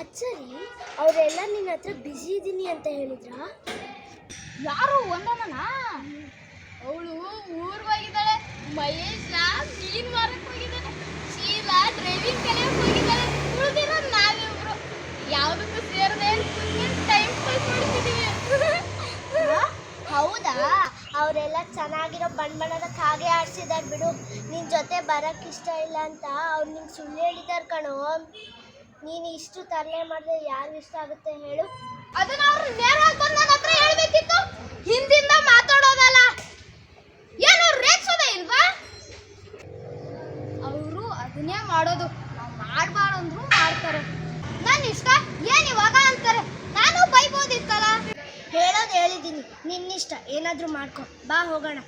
ಅಚ್ಚರಿ ಅವರೆಲ್ಲ ನಿನ್ನ ಹತ್ರ ಬ್ಯುಸಿ ಇದ್ದೀನಿ ಅಂತ ಹೇಳಿದ್ರ? ಯಾರು? ಒಂದನ ಅವಳು ಊರ್ ಹೋಗಿದ್ದಾಳೆ. ಮಹೇಶ ಮೀನ್ ಮಾರಕ್ ಹೋಗಿದ್ದಾನೆ. ಶೀಲಾ ಡ್ರೈವಿಂಗ್ ಕಲಿಯಕ್ ಹೋಗಿದ್ದಾಳೆ. ಉಳಿದಿರೋ ನಾವಿಬ್ರು. ಯಾವ್ದಕ್ಕೂ ಸೇರದೆ ಟೈಮ್ ಪಾಸ್ ಮಾಡ್ತಿದೀವಿ. ಹೌದಾ? ಅವರೆಲ್ಲ ಚೆನ್ನಾಗಿರೋ ಬಣ್ಣ ಬಣ್ಣದ ಕಾಗೆ ಆಡ್ಸಿದಾರೆ ಬಿಡು. ನಿನ್ನ ಜೊತೆ ಬರಕ್ಕೆ ಇಷ್ಟ ಇಲ್ಲ ಅಂತ ಅವ್ರು ನಿಂಗೆ ಸುಳ್ಳು ಹೇಳಿದಾರೆ ಕಣೋ. ನೀನು ಇಷ್ಟು ತರಲೆ ಮಾಡಿದ್ರೆ ಯಾರು ಇಷ್ಟ ಆಗುತ್ತೆ ಹೇಳು. ಅದನ್ನ ಅವ್ರು ನೇರವಾಗಿ ಬಂದು ನನ್ನ ಹತ್ರ ಹೇಳ್ಬೇಕಿತ್ತು. ಹಿಂದಿಂದ ಮಾತಾಡೋದಲ್ಲ. ಏನು ರೇಗ್ಸೋದೇ ಇಲ್ವಾ? ಅವರು ಅದನ್ನೇ ಮಾಡೋದು. ನಾವು ಮಾಡಬಾರ್ದಂದ್ರು ಮಾಡ್ತಾರೆ. ನನ್ನ ಇಷ್ಟ. ಏನು ಇವಾಗ ಅಂತಾರೆ? ನಾನು ಬೈಬೋದಿತ್ತಲ್ಲ. ಹೇಳೋದು ಹೇಳಿದ್ದೀನಿ. ನಿನ್ನಿಷ್ಟ. ಏನಾದರೂ ಮಾಡ್ಕೊ. ಬಾ ಹೋಗೋಣ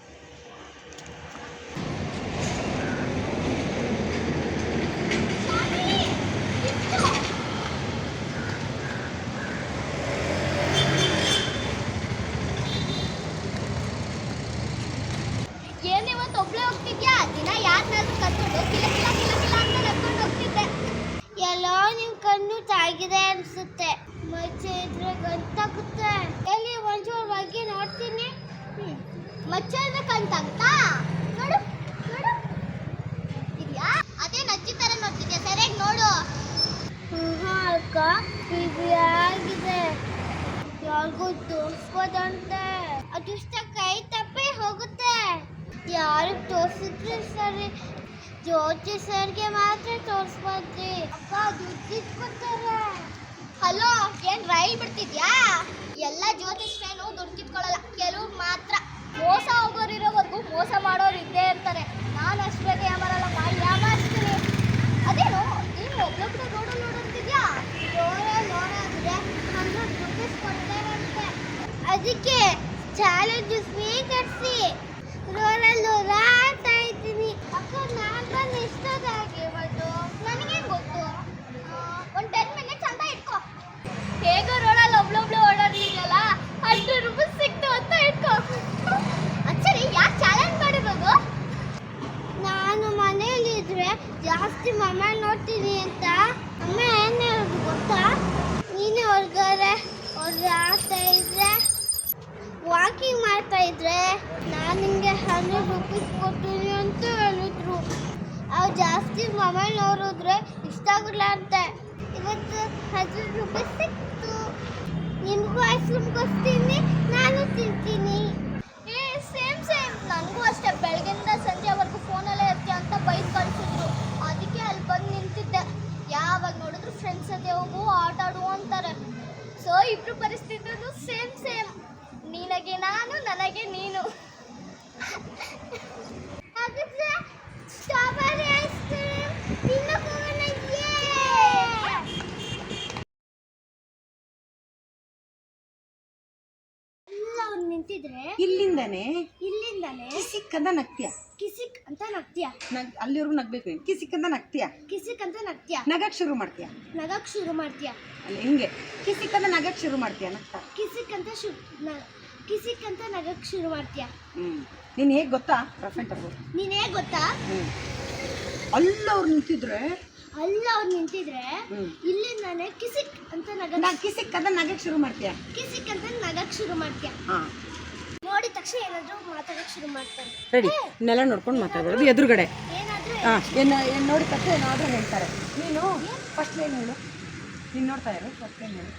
ಏನ್ ಇವತ್ತು ಒಬ್ಳೆ ಹೋಗ್ತಿದ್ಯಾ ದಿನ ಯಾರನ್ನಾದ್ರೂ ಕರ್ಕೊಂಡು ಕಿಲ ಕಿಲ ಕಿಲ ಕಿಲ ಅಂತ ನಡ್ಕೊಂಡು ಹೋಗ್ತಿದ್ದೆ ಎಲ್ಲೋ ನಿಮ್ ಕಣ್ಣು ತಾಗಿದೆ ಅನ್ಸುತ್ತೆ ಮಚ್ಚೆ ಇದ್ರೆ ಗೊತ್ತಾಗುತ್ತೆ ಎಲ್ಲಿ ಒಂಚೂರು ಬಗ್ಗೆ ನೋಡ್ತೀನಿ ಹ್ಮ್. ಮಚ್ಚ ಇದ್ರೆ ಕಣ್ತಾಗುತ್ತಾ ನೋಡು ನೋಡು ಇದೆಯಾ ಅದೇ ನಜ್ಜಿ ತರ ನೋಡ್ತಿದ್ಯಾ ಸರಿಯಾಗಿ ನೋಡು ಹಾ ಅಕ್ಕ ಇದು ಆಗಿದೆ ಯಾರಿಗೂ ತೋರಿಸ್ಬೋದಂತೆ ಅದೃಷ್ಟ ಕೈ ತಪ್ಪಿ ಹೋಗುತ್ತೆ ಯಾರಿಗೆ ತೋರಿಸಿದ್ರೆ ಸರಿ ಜ್ಯೋತಿ ಸರ್ಗೆ ಮಾತ್ರ ತೋರಿಸ್ಬೋದ್ರಿ ಅಕ್ಕ ದುಡ್ಡಿಟ್ಕೊತಾರೆ ಹಲೋ ಬಿಡ್ತಿದ್ಯಾ ಎಲ್ಲ ಜ್ಯೋತಿಷ್ಯನು ದುಡ್ಡು ಕಿತ್ಕೊಳ್ಳಲ್ಲ ಕೆಲವು ಮಾತ್ರ ಮೋಸ ಹೋಗೋರಿರೋವರೆಗೂ ಮೋಸ ಮಾಡೋರು ಇದ್ದೇ ಇರ್ತಾರೆ. ನಾನು ಅಷ್ಟು ಬೇಗ ಯಾಮಾರಲ್ಲ ಮಾಡಿ ಯಾಮಾರಿಸ್ತೀನಿ ಅದೇನು, ನೀನು ಒಬ್ಬೊಬ್ಬರು ನೋಡು ನೋಡು ಅಂತಿದ್ಯಾ? ಜೋರ ನೋಡಿದ್ರೆ ನಾನು ರುಪೀಸ್ ಕೊಡ್ತಾರಂತೆ ಅದಕ್ಕೆ ಚಾಲೆಂಜ್ ಸ್ವೀಕರಿಸಿ. ರೋಲಲ್ಲಿ ಓಡಾಡ್ತಾ ಇದ್ದೀನಿ. ಅಕ್ಕ, ನಾನು ಬಂದು ಎಷ್ಟೊತ್ತಾಗಿ ಇವತ್ತು ನನಗೇನು ಗೊತ್ತು? ಒಂದು ಟೆನ್ ಮಿನಿಟ್ಸ್ ಅಂತ ಇಟ್ಕೋ. ಹೇಗೋ ರೋಡಲ್ಲಿ ಒಬ್ಳೊಬ್ಳು ಓಡಾಡ್ತಿದ್ಯಲ್ಲ ಹಂಡ್ರೆಡ್ ರುಪೀಸ್ ಸಿಕ್ತು ಅಂತ ಇಟ್ಕೋ ಅಚ್ಚರಿ ಯಾಕೆ ಚಾಲೆಂಜ್ ಮಾಡಿರೋದು ನಾನು ಮನೇಲಿದ್ರೆ ಜಾಸ್ತಿ ಮೊಬೈಲ್ ನೋಡ್ತೀನಿ ಅಂತ. ಅಮ್ಮ ಏನು ಹೇಳೋದು ಗೊತ್ತಾ? ಹೊರಗಡೆ ಹೊರ್ಗಡೆ ಹೊರಗಾಡ್ತಾ ಇದ್ರೆ ವಾಕಿಂಗ್ ಮಾಡ್ತಾ ಇದ್ರೆ ನಾನು ನಿಮಗೆ ಹಂಡ್ರೆಡ್ ರುಪೀಸ್ ಕೊಡ್ತೀನಿ ಅಂತ ಹೇಳಿದ್ರು. ಅವ್ರು ಜಾಸ್ತಿ ಮೊಬೈಲ್ ನೋಡಿದ್ರೆ ಇಷ್ಟ ಆಗಲ್ಲ ಅಂತೆ. ಇವತ್ತು ಹಂಡ್ರೆಡ್ ರುಪೀಸ್ ಸಿಕ್ತು. ನಿಮಗೂ ಐಸ್ ಕ್ರೀಮ್ ಕೊಡ್ತೀನಿ, ನಾನು ತಿಂತೀನಿ. ಏ ಸೇಮ್ ಸೇಮ್ ನನಗೂ ಅಷ್ಟೇ. ಬೆಳಗ್ಗೆಯಿಂದ ಸಂಜೆವರೆಗೂ ಫೋನಲ್ಲೇ ಇರ್ತೀಯ ಅಂತ ಬೈಕ್ ಕಳಿಸಿದ್ರು ಅದಕ್ಕೆ ಅಲ್ಲಿ ಬಂದು ನಿಂತಿದ್ದೆ ಯಾವಾಗ ನೋಡಿದ್ರು ಫ್ರೆಂಡ್ಸ್ ಜೊತೆ ಹೋಗು, ಆಟ ಆಡು ಅಂತಾರೆ. ಸೊ ಇಬ್ರು ಪರಿಸ್ಥಿತಿದು ಸೇಮ್ ಸೇಮ್ ನಿನಗೆ ನಾನು, ನನಗೆ ನೀನು. ಸ್ಟ್ರಾಬೆರಿ ಐಸ್ ಕ್ರೀಮ್ ತಿನ್ನಕ್ಕೆ ಹೋಗೋಣ ಎಲ್ಲ ಅವ್ರು ನಿಂತಿದ್ರೆ ಇಲ್ಲಿಂದನೇ ಇಲ್ಲಿಂದಾನೆ ಕಿಸಿಕ್ ಅಂತ ನಗ್ತೀಯ. ಕಿಸಿಕ್ ಅಂತ ನಗ್ತೀಯ. ನಗ್ ಅಲ್ಲಿವರೆಗೂ ನಗ್ಬೇಕು ನೀನು ಕಿಸಿಕ್ ಅಂತ ನಗ್ತೀಯ. ಕಿಸಿಕ್ ಅಂತ ನಗ್ತೀಯ. ನಗಕ್ ಶುರು ಮಾಡ್ತೀಯ. ನಗಕ್ ಶುರು ಮಾಡ್ತೀಯ. ಅಲ್ಲಿ ಹಿಂಗೆ? ಕಿಸಿಕ್ ಅಂತ ನಗಕ್ ಶುರು ಮಾಡ್ತೀಯ ನಗ್ತಾ. ಕಿಸಿಕ್ ಅಂತ ಶು ನ- ಕಿಸಿಕ್ ಅಂತ ನಗಕ್ ಶುರು ಮಾಡ್ತೀಯ. ಹ್ಮ್. ನೀನ್ ಹೇಗ್ ಗೊತ್ತಾ? ಪ್ರಫೆಂಟ್ ಅವರು ನೀನ್ ಹೇಗ್ ಗೊತ್ತಾ? ಹ್ಮ್. ಅಲ್ಲವ್ರು ನಿಂತಿದ್ರೆ? ಅಲ್ಲ ಅವ್ರು ನಿಂತಿದ್ರೆ ಹ್ಮ್. ಇಲ್ಲಿಂದಾನೆ ಕಿಸಿಕ್ ಅಂತ ನಗ ನಾ ಕಿಸಿಕ್ ಅಂತ ನಗಕ್ ಶುರು ಮಾಡ್ತೀಯ. ಕಿಸಿಕ್ ಅಂತ ನಗಕ್ ಶುರು ಮಾಡ್ತೀಯ. ಹಾ. ತಕ್ಷಣ ಏನಾದರೂ ಮಾತಾಡಕ್ ಶುರು ಮಾಡ್ತಾರೆ. ರೆಡಿ. ನೆಲ ನೋಡ್ಕೊಂಡು ಮಾತಾಡೋದು ಎದುರುಗಡೆ. ಏನಾದರೂ ಹಾ ಏನು ಏನು ನೋಡಿದ ತಕ್ಷಣ ಏನಾದರೂ ಹೇಳ್ತಾರೆ. ನೀನು ಫಸ್ಟ್ ಏನು ಹೇಳು. ನೀನು ನೋಡ್ತಾ ಇರು ಫಸ್ಟ್ ಏನು ಹೇಳು.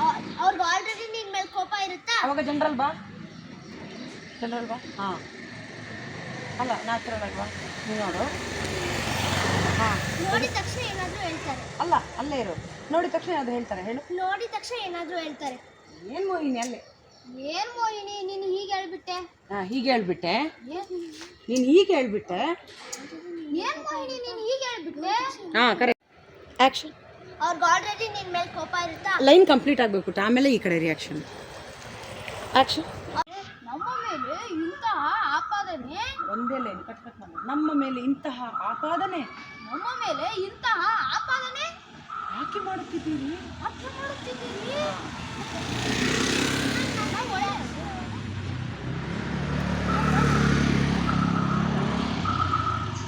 ಅವ್- ಅವ್ರಿಗೆ ಆಲ್ರೆಡಿ ನಿನ್ ಮೇಲೆ ಕೋಪ ಇರುತ್ತಾ? ಅವಾಗ ಜನರಲ್ ಬಾ. ಜನರಲ್ ಬಾ. ಹಾಂ. ಅಲ್ಲ ನ್ಯಾಚುರಲ್ ಬಾ. ನೀನು ನೋಡು. ಹಾಂ. ನೋಡಿದ ತಕ್ಷಣ ಏನಾದರೂ ಹೇಳ್ತಾರೆ. ಅಲ್ಲ ಅಲ್ಲೇ ಇರು. ನೋಡಿದ ತಕ್ಷಣ ಏನಾದರೂ ಹೇಳ್ತಾರೆ. ಹೇಳು. ನೋಡಿದ ತಕ್ಷಣ ಏನಾದರೂ ಹೇಳ್ತಾರೆ. ಏನು ನೀನು ಅಲ್ಲೇ ಏನ್ ಮೋಹಿನಿ ನೀನು ಹೀಗೆ ಹೇಳ್ಬಿಟ್ಟೆ? ಹಾಂ ಹೀಗೆ ಹೇಳ್ಬಿಟ್ಟೆ. ನೀನು ಹೀಗೆ ಹೇಳ್ಬಿಟ್ಟೆ. ಏನ್ ಮೋಹಿನಿ ನೀನು ಹೀಗೆ ಹೇಳ್ಬಿಟ್ಟೆ? ಹಾಂ ಕರೆಕ್ಟ್ ಆ್ಯಕ್ಷನ್ ಅವ್ರಿಗೆ ಆಲ್ರೆಡಿ ನಿನ್ನ ಮೇಲೆ ಕೋಪ ಇರುತ್ತಾ? ಲೈನ್ ಕಂಪ್ಲೀಟ್ ಆಗಬೇಕು ಆಮೇಲೆ ಈ ಕಡೆ ರಿಯಾಕ್ಷನ್ ಆ್ಯಕ್ಷನ್ ನಮ್ಮ ಮೇಲೆ ಇಂತಹ ಆಪಾದನೆ? ಒಂದೇ ಲೈನ್ ಕಟ್ ಕಟ್ ಮಾಡಿ ನಮ್ಮ ಮೇಲೆ ಇಂತಹ ಆಪಾದನೆ? ನಮ್ಮ ಮೇಲೆ ಇಂತಹ ಆಪಾದನೆ? ಯಾಕೆ ಮಾಡುತ್ತಿದ್ದೀರಿ ಯಾಕೆ ಮಾಡುತ್ತಿದ್ದೀರಿ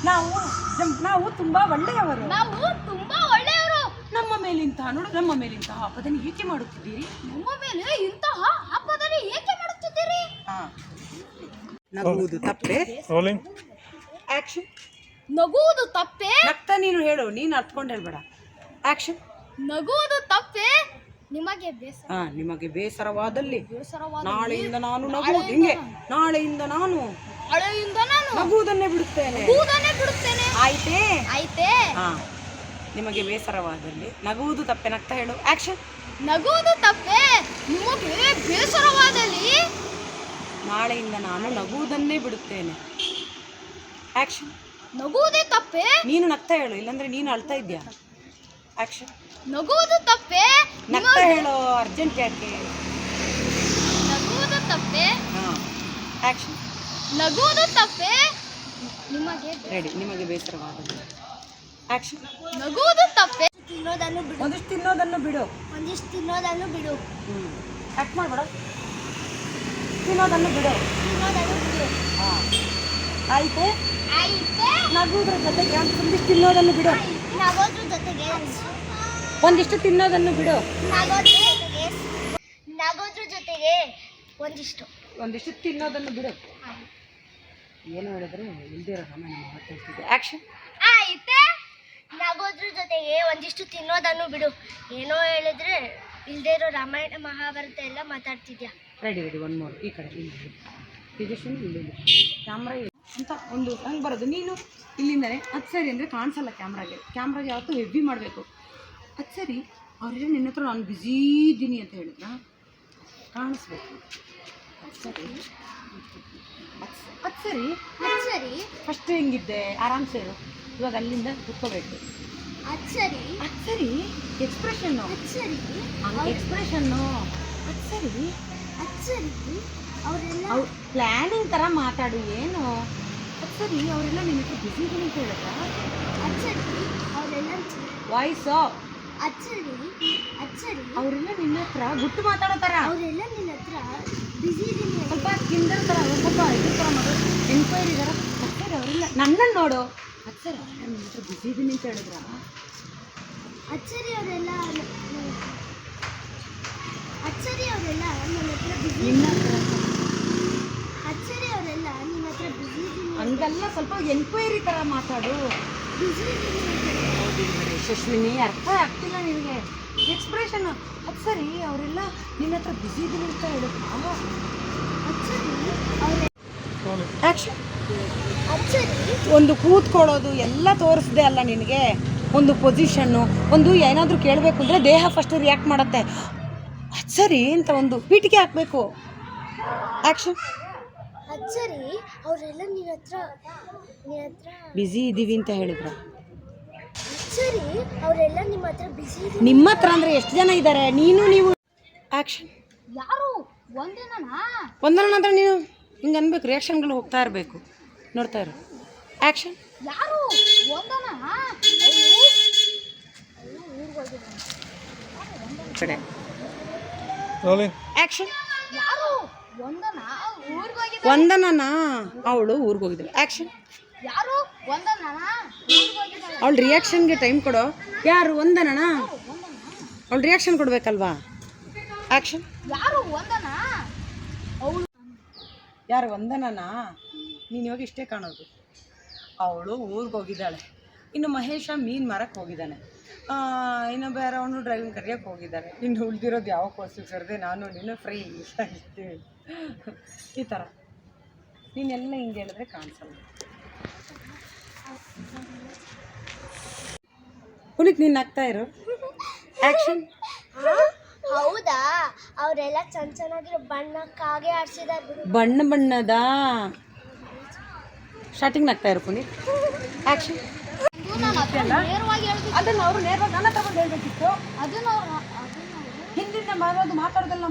ನಾವು ನಾವು ತುಂಬಾ ಒಳ್ಳೆಯವರು. ನಾವು ತುಂಬಾ ಒಳ್ಳೆಯವರು. ನಮ್ಮ ಮೇಲಿಂತಹ ನೋಡು ನಮ್ಮ ಮೇಲಿಂತಹ ಆಪಾದನೆ ಏಕೆ ಮಾಡುತ್ತಿದ್ದೀರಿ? ನಮ್ಮ ಮೇಲೆ ಇಂತಹ ಆಪಾದನೆ ಏಕೆ ಮಾಡುತ್ತಿದ್ದೀರಿ? ನಗುವುದು ತಪ್ಪೆ? ರೋಲಿಂಗ್ ಆಕ್ಷನ್ ನಗುವುದು ತಪ್ಪೇ? ನಗ್ತಾ ನೀನು ಹೇಳು ನೀನು ಅರ್ಥಕೊಂಡು ಹೇಳ್ಬೇಡ. ಆಕ್ಷನ್ ನಗುವುದು ತಪ್ಪೇ? ನಿಮಗೆ ಬೇಸರ. ಹಾ ನಿಮಗೆ ಬೇಸರವಾದಲ್ಲಿ ಬೇಸರವಾದ ನಾಳೆಯಿಂದ ನಾನು ನಗುವುದು. ಹಿಂಗೆ ನಾಳೆಯಿಂದ ನಾನು ಹಳೆಯಿಂದ ನಾನು ನಗುವುದನ್ನೇ ಬಿಡುತ್ತೇನೆ. ನಗುವುದನ್ನೇ ಬಿಡುತ್ತೇನೆ. ಆಯ್ತೇ? ಆಯ್ತೇ? ಹಾ. ನಿಮಗೆ ಬೇಸರವಾದಲ್ಲಿ ನಗುವುದು ತಪ್ಪೆ ನಗ್ತಾ ಹೇಳು. ಆಕ್ಷನ್ ನಗುವುದು ತಪ್ಪೆ? ನಿಮಗೆ ಬೇಸರವಾದಲ್ಲಿ ನಾಳೆಯಿಂದ ನಾನು ನಗುವುದನ್ನೇ ಬಿಡುತ್ತೇನೆ. ಆಕ್ಷನ್ ನಗುವುದೇ ತಪ್ಪೆ? ನೀನು ನಗ್ತಾ ಹೇಳು. ಇಲ್ಲಾಂದ್ರೆ ನೀನು ಅಳ್ತಾ ಇದ್ಯಾ ಆಕ್ಷನ್ ನಗುವುದು ತಪ್ಪೆ? ನಗ್ತಾ ಹೇಳು ಅರ್ಜೆಂಟ್ ಯಾಕೆ? ನಗುವುದು ತಪ್ಪೆ? ಹಾಂ. ಆಕ್ಷನ್ ನಗುವುದು ತಪ್ಪೇ? ನಿಮಗೆ ರೆಡಿ ನಿಮಗೆ ಬೇಸರವಾದಲ್ಲಿ ಆಕ್ಷನ್ ನಗುವುದು ತಪ್ಪೇ? ತಿನ್ನೋದನ್ನು ಬಿಡು. ಒಂದಿಷ್ಟು ತಿನ್ನೋದನ್ನು ಬಿಡು. ಒಂದಿಷ್ಟು ತಿನ್ನೋದನ್ನು ಬಿಡು. ಹ್ಞೂ ಕಟ್ ಮಾಡ್ಬೇಡ. ತಿನ್ನೋದನ್ನು ಬಿಡು. ತಿನ್ನೋದನ್ನು ಬಿಡು. ಹಾಂ. ಆಯ್ತು? ಆಯಿತು. ನಗುವುದ್ರ ಜೊತೆಗೆ ಒಂದಿಷ್ಟು ತಿನ್ನೋದನ್ನು ಬಿಡು. ನಗೋದ್ರ ಜೊತೆಗೆ. ಒಂದಿಷ್ಟು ತಿನ್ನೋದನ್ನು ಬಿಡು. ನಗೋದ್ರ ಜೊತೆಗೆ. ನಗೋದ್ರ ಜೊತೆಗೆ ಒಂದಿಷ್ಟು. ಒಂದಿಷ್ಟು ತಿನ್ನೋದನ್ನು ಬಿಡು. ಏನು ಹೇಳಿದ್ರೆ ಇಲ್ದಿರೋ ರಾಮಾಯಣ ಹೊಟ್ಟೆ ಆ್ಯಕ್ಷನ್ ಆಯ್ತೆ ನಗೋದ್ರ ಜೊತೆಗೆ ಒಂದಿಷ್ಟು ತಿನ್ನೋದನ್ನು ಬಿಡು. ಏನೋ ಹೇಳಿದ್ರೆ ಇಲ್ದೇ ಇರೋ ರಾಮಾಯಣ ಮಹಾಭಾರತ ಎಲ್ಲ ಮಾತಾಡ್ತಿದ್ಯಾ? ರೆಡಿ ರೆಡಿ ಒನ್ ಮೋರ್ ಈ ಕಡೆ ಇಲ್ಲಿ ಇಲ್ಲಿ ಕ್ಯಾಮ್ರಾ ಅಂತ ಒಂದು ಹಂಗೆ ಬರೋದು. ನೀನು ಇಲ್ಲಿಂದನೇ ಅದು ಸರಿ ಅಂದರೆ ಕಾಣಿಸಲ್ಲ ಕ್ಯಾಮ್ರಾಗೆ ಕ್ಯಾಮ್ರಾಗೆ ಯಾವತ್ತೂ ಹೆವಿ ಮಾಡಬೇಕು. ಅದು ಸರಿ ಅವ್ರಿಗೆ ನಿನ್ನ ಹತ್ರ ನಾನು ಬ್ಯುಸಿ ಇದ್ದೀನಿ ಅಂತ ಹೇಳಿದ್ರ? ಕಾಣಿಸ್ಬೇಕು. ಅದು ಸರಿ ಅದು ಸರಿ? ಅದ್ ಸರಿ. ಫಸ್ಟ್ ಹೆಂಗಿದ್ದೆ? ಆರಾಮ್ಸೆ ಇರು. ಇವಾಗ ಅಲ್ಲಿಂದ ಕುತ್ಕೋಬೇಕು. ಅದು ಸರಿ. ಅದು ಸರಿ? ಎಕ್ಸ್ಪ್ರೆಷನ್ನು ಅದು ಸರಿ. ಎಕ್ಸ್ಪ್ರೆಷನ್ನು ಅದು ಸರಿ? ಅದು ಸರಿ. ಅವರೆಲ್ಲ ಅವ್ರು ಪ್ಲ್ಯಾನಿಂಗ್ ಥರ ಮಾತಾಡು ಏನು? ಅದು ಸರಿ ಅವರೆಲ್ಲ ನಿನ್ನ ಬಿಸಿ ಅಂತ ಹೇಳಿದ್ರ ವಾಯ್ಸ್ ಸರಿ. ಅವರೆಲ್ಲ ವಾಯ್ಸು ಅದ್ ಅಚ್ಚರಿ. ಅವರೆಲ್ಲ ನಿನ್ನ ಹತ್ರ ಗುಟ್ಟು ಮಾತಾಡೋತಾರ. ಅವರೆಲ್ಲ ನಿನ್ನ ಹತ್ರ ಬಿಸಿ ಇದೀನಿ. ಸ್ವಲ್ಪ ಕಿಂದರ್ ಥರ ಸ್ವಲ್ಪ ಇದ್ರ ಥರ ಮಾಡೋದು ಎನ್ಕ್ವೈರಿ ಇದಾರ ಅಚ್ಚರಿ ಅವರೆಲ್ಲ ನನ್ನನ್ನು ನೋಡು. ಅಚ್ಚರಿ ಅವರೆಲ್ಲ ನಿನ್ನ ಹತ್ರ ಬಿಸಿ ಇದ್ದೀನಿ ಅಂತ ಹೇಳಿದ್ರ? ಅಚ್ಚರಿ ಅವರೆಲ್ಲ ಅಚ್ಚರಿ ಅವರೆಲ್ಲ ನನ್ನ ಹತ್ರ ಬಿಸಿ ನಿನ್ನ ಹತ್ರ? ಅದ್ ಅವರೆಲ್ಲ ನಿನ್ನ ಹತ್ರ ಬಿಸಿ ಇದೀನಿ ಹಂಗಲ್ಲ ಸ್ವಲ್ಪ ಎನ್ಕ್ವೈರಿ ಥರ ಮಾತಾಡು. ಬಿಸಿ ಇದೀನಿ ಅಂತ. ಯಶಸ್ವಿನಿ ಅರ್ಥ ಆಗ್ತಿಲ್ಲ ನಿನಗೆ. ಎಕ್ಸ್ಪ್ರೆಷನ್ ಅದು ಸರಿ ಅವರೆಲ್ಲ ನಿನ್ನ ಹತ್ರ ಬಿಸಿ ಇದ್ದೀನಿ ಅಂತ ಹೇಳಿದ್ರು ಅದ್ ಸರಿ ಅವ್ರೆ ಆ್ಯಕ್ಷನ್ ಅದ್ ಸರಿ. ಒಂದು ಕೂತ್ಕೊಳ್ಳೋದು ಎಲ್ಲ ತೋರಿಸ್ದೆ ಅಲ್ಲ ನಿನಗೆ? ಒಂದು ಪೊಸಿಷನ್ನು ಒಂದು ಏನಾದರೂ ಕೇಳಬೇಕು ಅಂದರೆ ದೇಹ ಫಸ್ಟ್ ರಿಯಾಕ್ಟ್ ಮಾಡುತ್ತೆ. ಅದು ಸರಿ ಅಂತ ಒಂದು ಪೀಟಿಗೆ ಹಾಕಬೇಕು. ಆ್ಯಕ್ಷನ್ ಅದು ಸರಿ. ಅವರೆಲ್ಲ ನಿನ್ನ ಹತ್ರ ನಿನ್ನ ಹತ್ರ ಬ್ಯುಸಿ ಇದ್ದೀವಿ ಅಂತ ಹೇಳಿದ್ರು. ಸರಿ ಅವರೆಲ್ಲ ನಿಮ್ಮ ಹತ್ರ ಬಿಸಿ ಇದೀನಿ ನಿಮ್ಮ ಹತ್ರ ಅಂದರೆ ಎಷ್ಟು ಜನ ಇದ್ದಾರೆ? ನೀನು ನೀವು? ಆ್ಯಕ್ಷನ್ ಯಾರು? ಒಂದೇನಾ ಒಂದರ ನಂತರ ನೀನು ಹಿಂಗೆ ಅನ್ಬೇಕು ರಿಯಾಕ್ಷನ್ಗಳು ಹೋಗ್ತಾ ಇರಬೇಕು. ನೋಡ್ತಾ ಇರು. ಆ್ಯಕ್ಷನ್ ಯಾರು? ಒಂದನ ಕಡೆ. ರೋಲಿಂಗ್ ಆ್ಯಕ್ಷನ್ ಯಾರು? ಒಂದನ ಊರಿಗೆ ಅವಳು ಊರಿಗೆ ಹೋಗಿದ್ದಾಳೆ. ಆ್ಯಕ್ಷನ್ ಯಾರು? ಅವಳ ಅವಳು ರಿಯಾಕ್ಷನ್ಗೆ ಟೈಮ್ ಕೊಡೋ. ಯಾರು? ಒಂದನಣ ಅವಳ ರಿಯಾಕ್ಷನ್ ಕೊಡಬೇಕಲ್ವಾ? ಆಕ್ಷನ್ ಯಾರು? ಒಂದನ ಯಾರು? ವಂದನನಾ ನೀನು ಇವಾಗ ಇಷ್ಟೇ ಕಾಣೋದು. ಅವಳು ಊರಿಗೆ ಹೋಗಿದ್ದಾಳೆ. ಇನ್ನು ಮಹೇಶ ಮೀನು ಮಾರಕ್ಕೆ ಹೋಗಿದ್ದಾನೆ. ಇನ್ನೊಬ್ಬ ಯಾರೋ ಅವನು ಡ್ರೈವಿಂಗ್ ಕರಿಯಕ್ಕೆ ಹೋಗಿದ್ದಾರೆ ಇನ್ನು ಉಳಿದಿರೋದು ಯಾವ ಕೋರ್ಸಿಗೆ ಸೇರಿದೆ ನಾನು ನೀನು ಫ್ರೀ ಇಷ್ಟ ಇರ್ತೀವಿ ಈ ಥರ ನೀನೆಲ್ಲ ಹಿಂಗೆ ಹೇಳಿದ್ರೆ ಕಾಣಿಸಲ್ಲ. ಪುನೀತ್ ನೀನು ನಗ್ತಾ ಇರು. ಆ್ಯಕ್ಷನ್ ಹೌದಾ? ಅವರೆಲ್ಲ ಚೆನ್ನ ಚೆನ್ನಾಗಿರೋ ಬಣ್ಣ ಕಾಗೆ ಆಡ್ಸಿದಾರೆ ಬಿಡು. ಬಣ್ಣ ಬಣ್ಣದ ಸ್ಟಾರ್ಟಿಂಗ್ ನಗ್ತಾ ಇರು ಪುನೀತ್. ಆ್ಯಕ್ಷನ್ ನೇರವಾಗಿ ಹೇಳ್ಬೇಕು ಅದನ್ನು ಅವರು ನೇರವಾಗಿ ನನ್ನ ತಗೊಂಡು ಬಂದು ಹೇಳ್ಬೇಕಿತ್ತು. ಅದನ್ನ ಅವ್ರು ಅದನ್ನ ಅವ್ರು ಹಿಂದಿಂದ ಬರೋದು ಮಾತಾಡೋದಲ್ಲ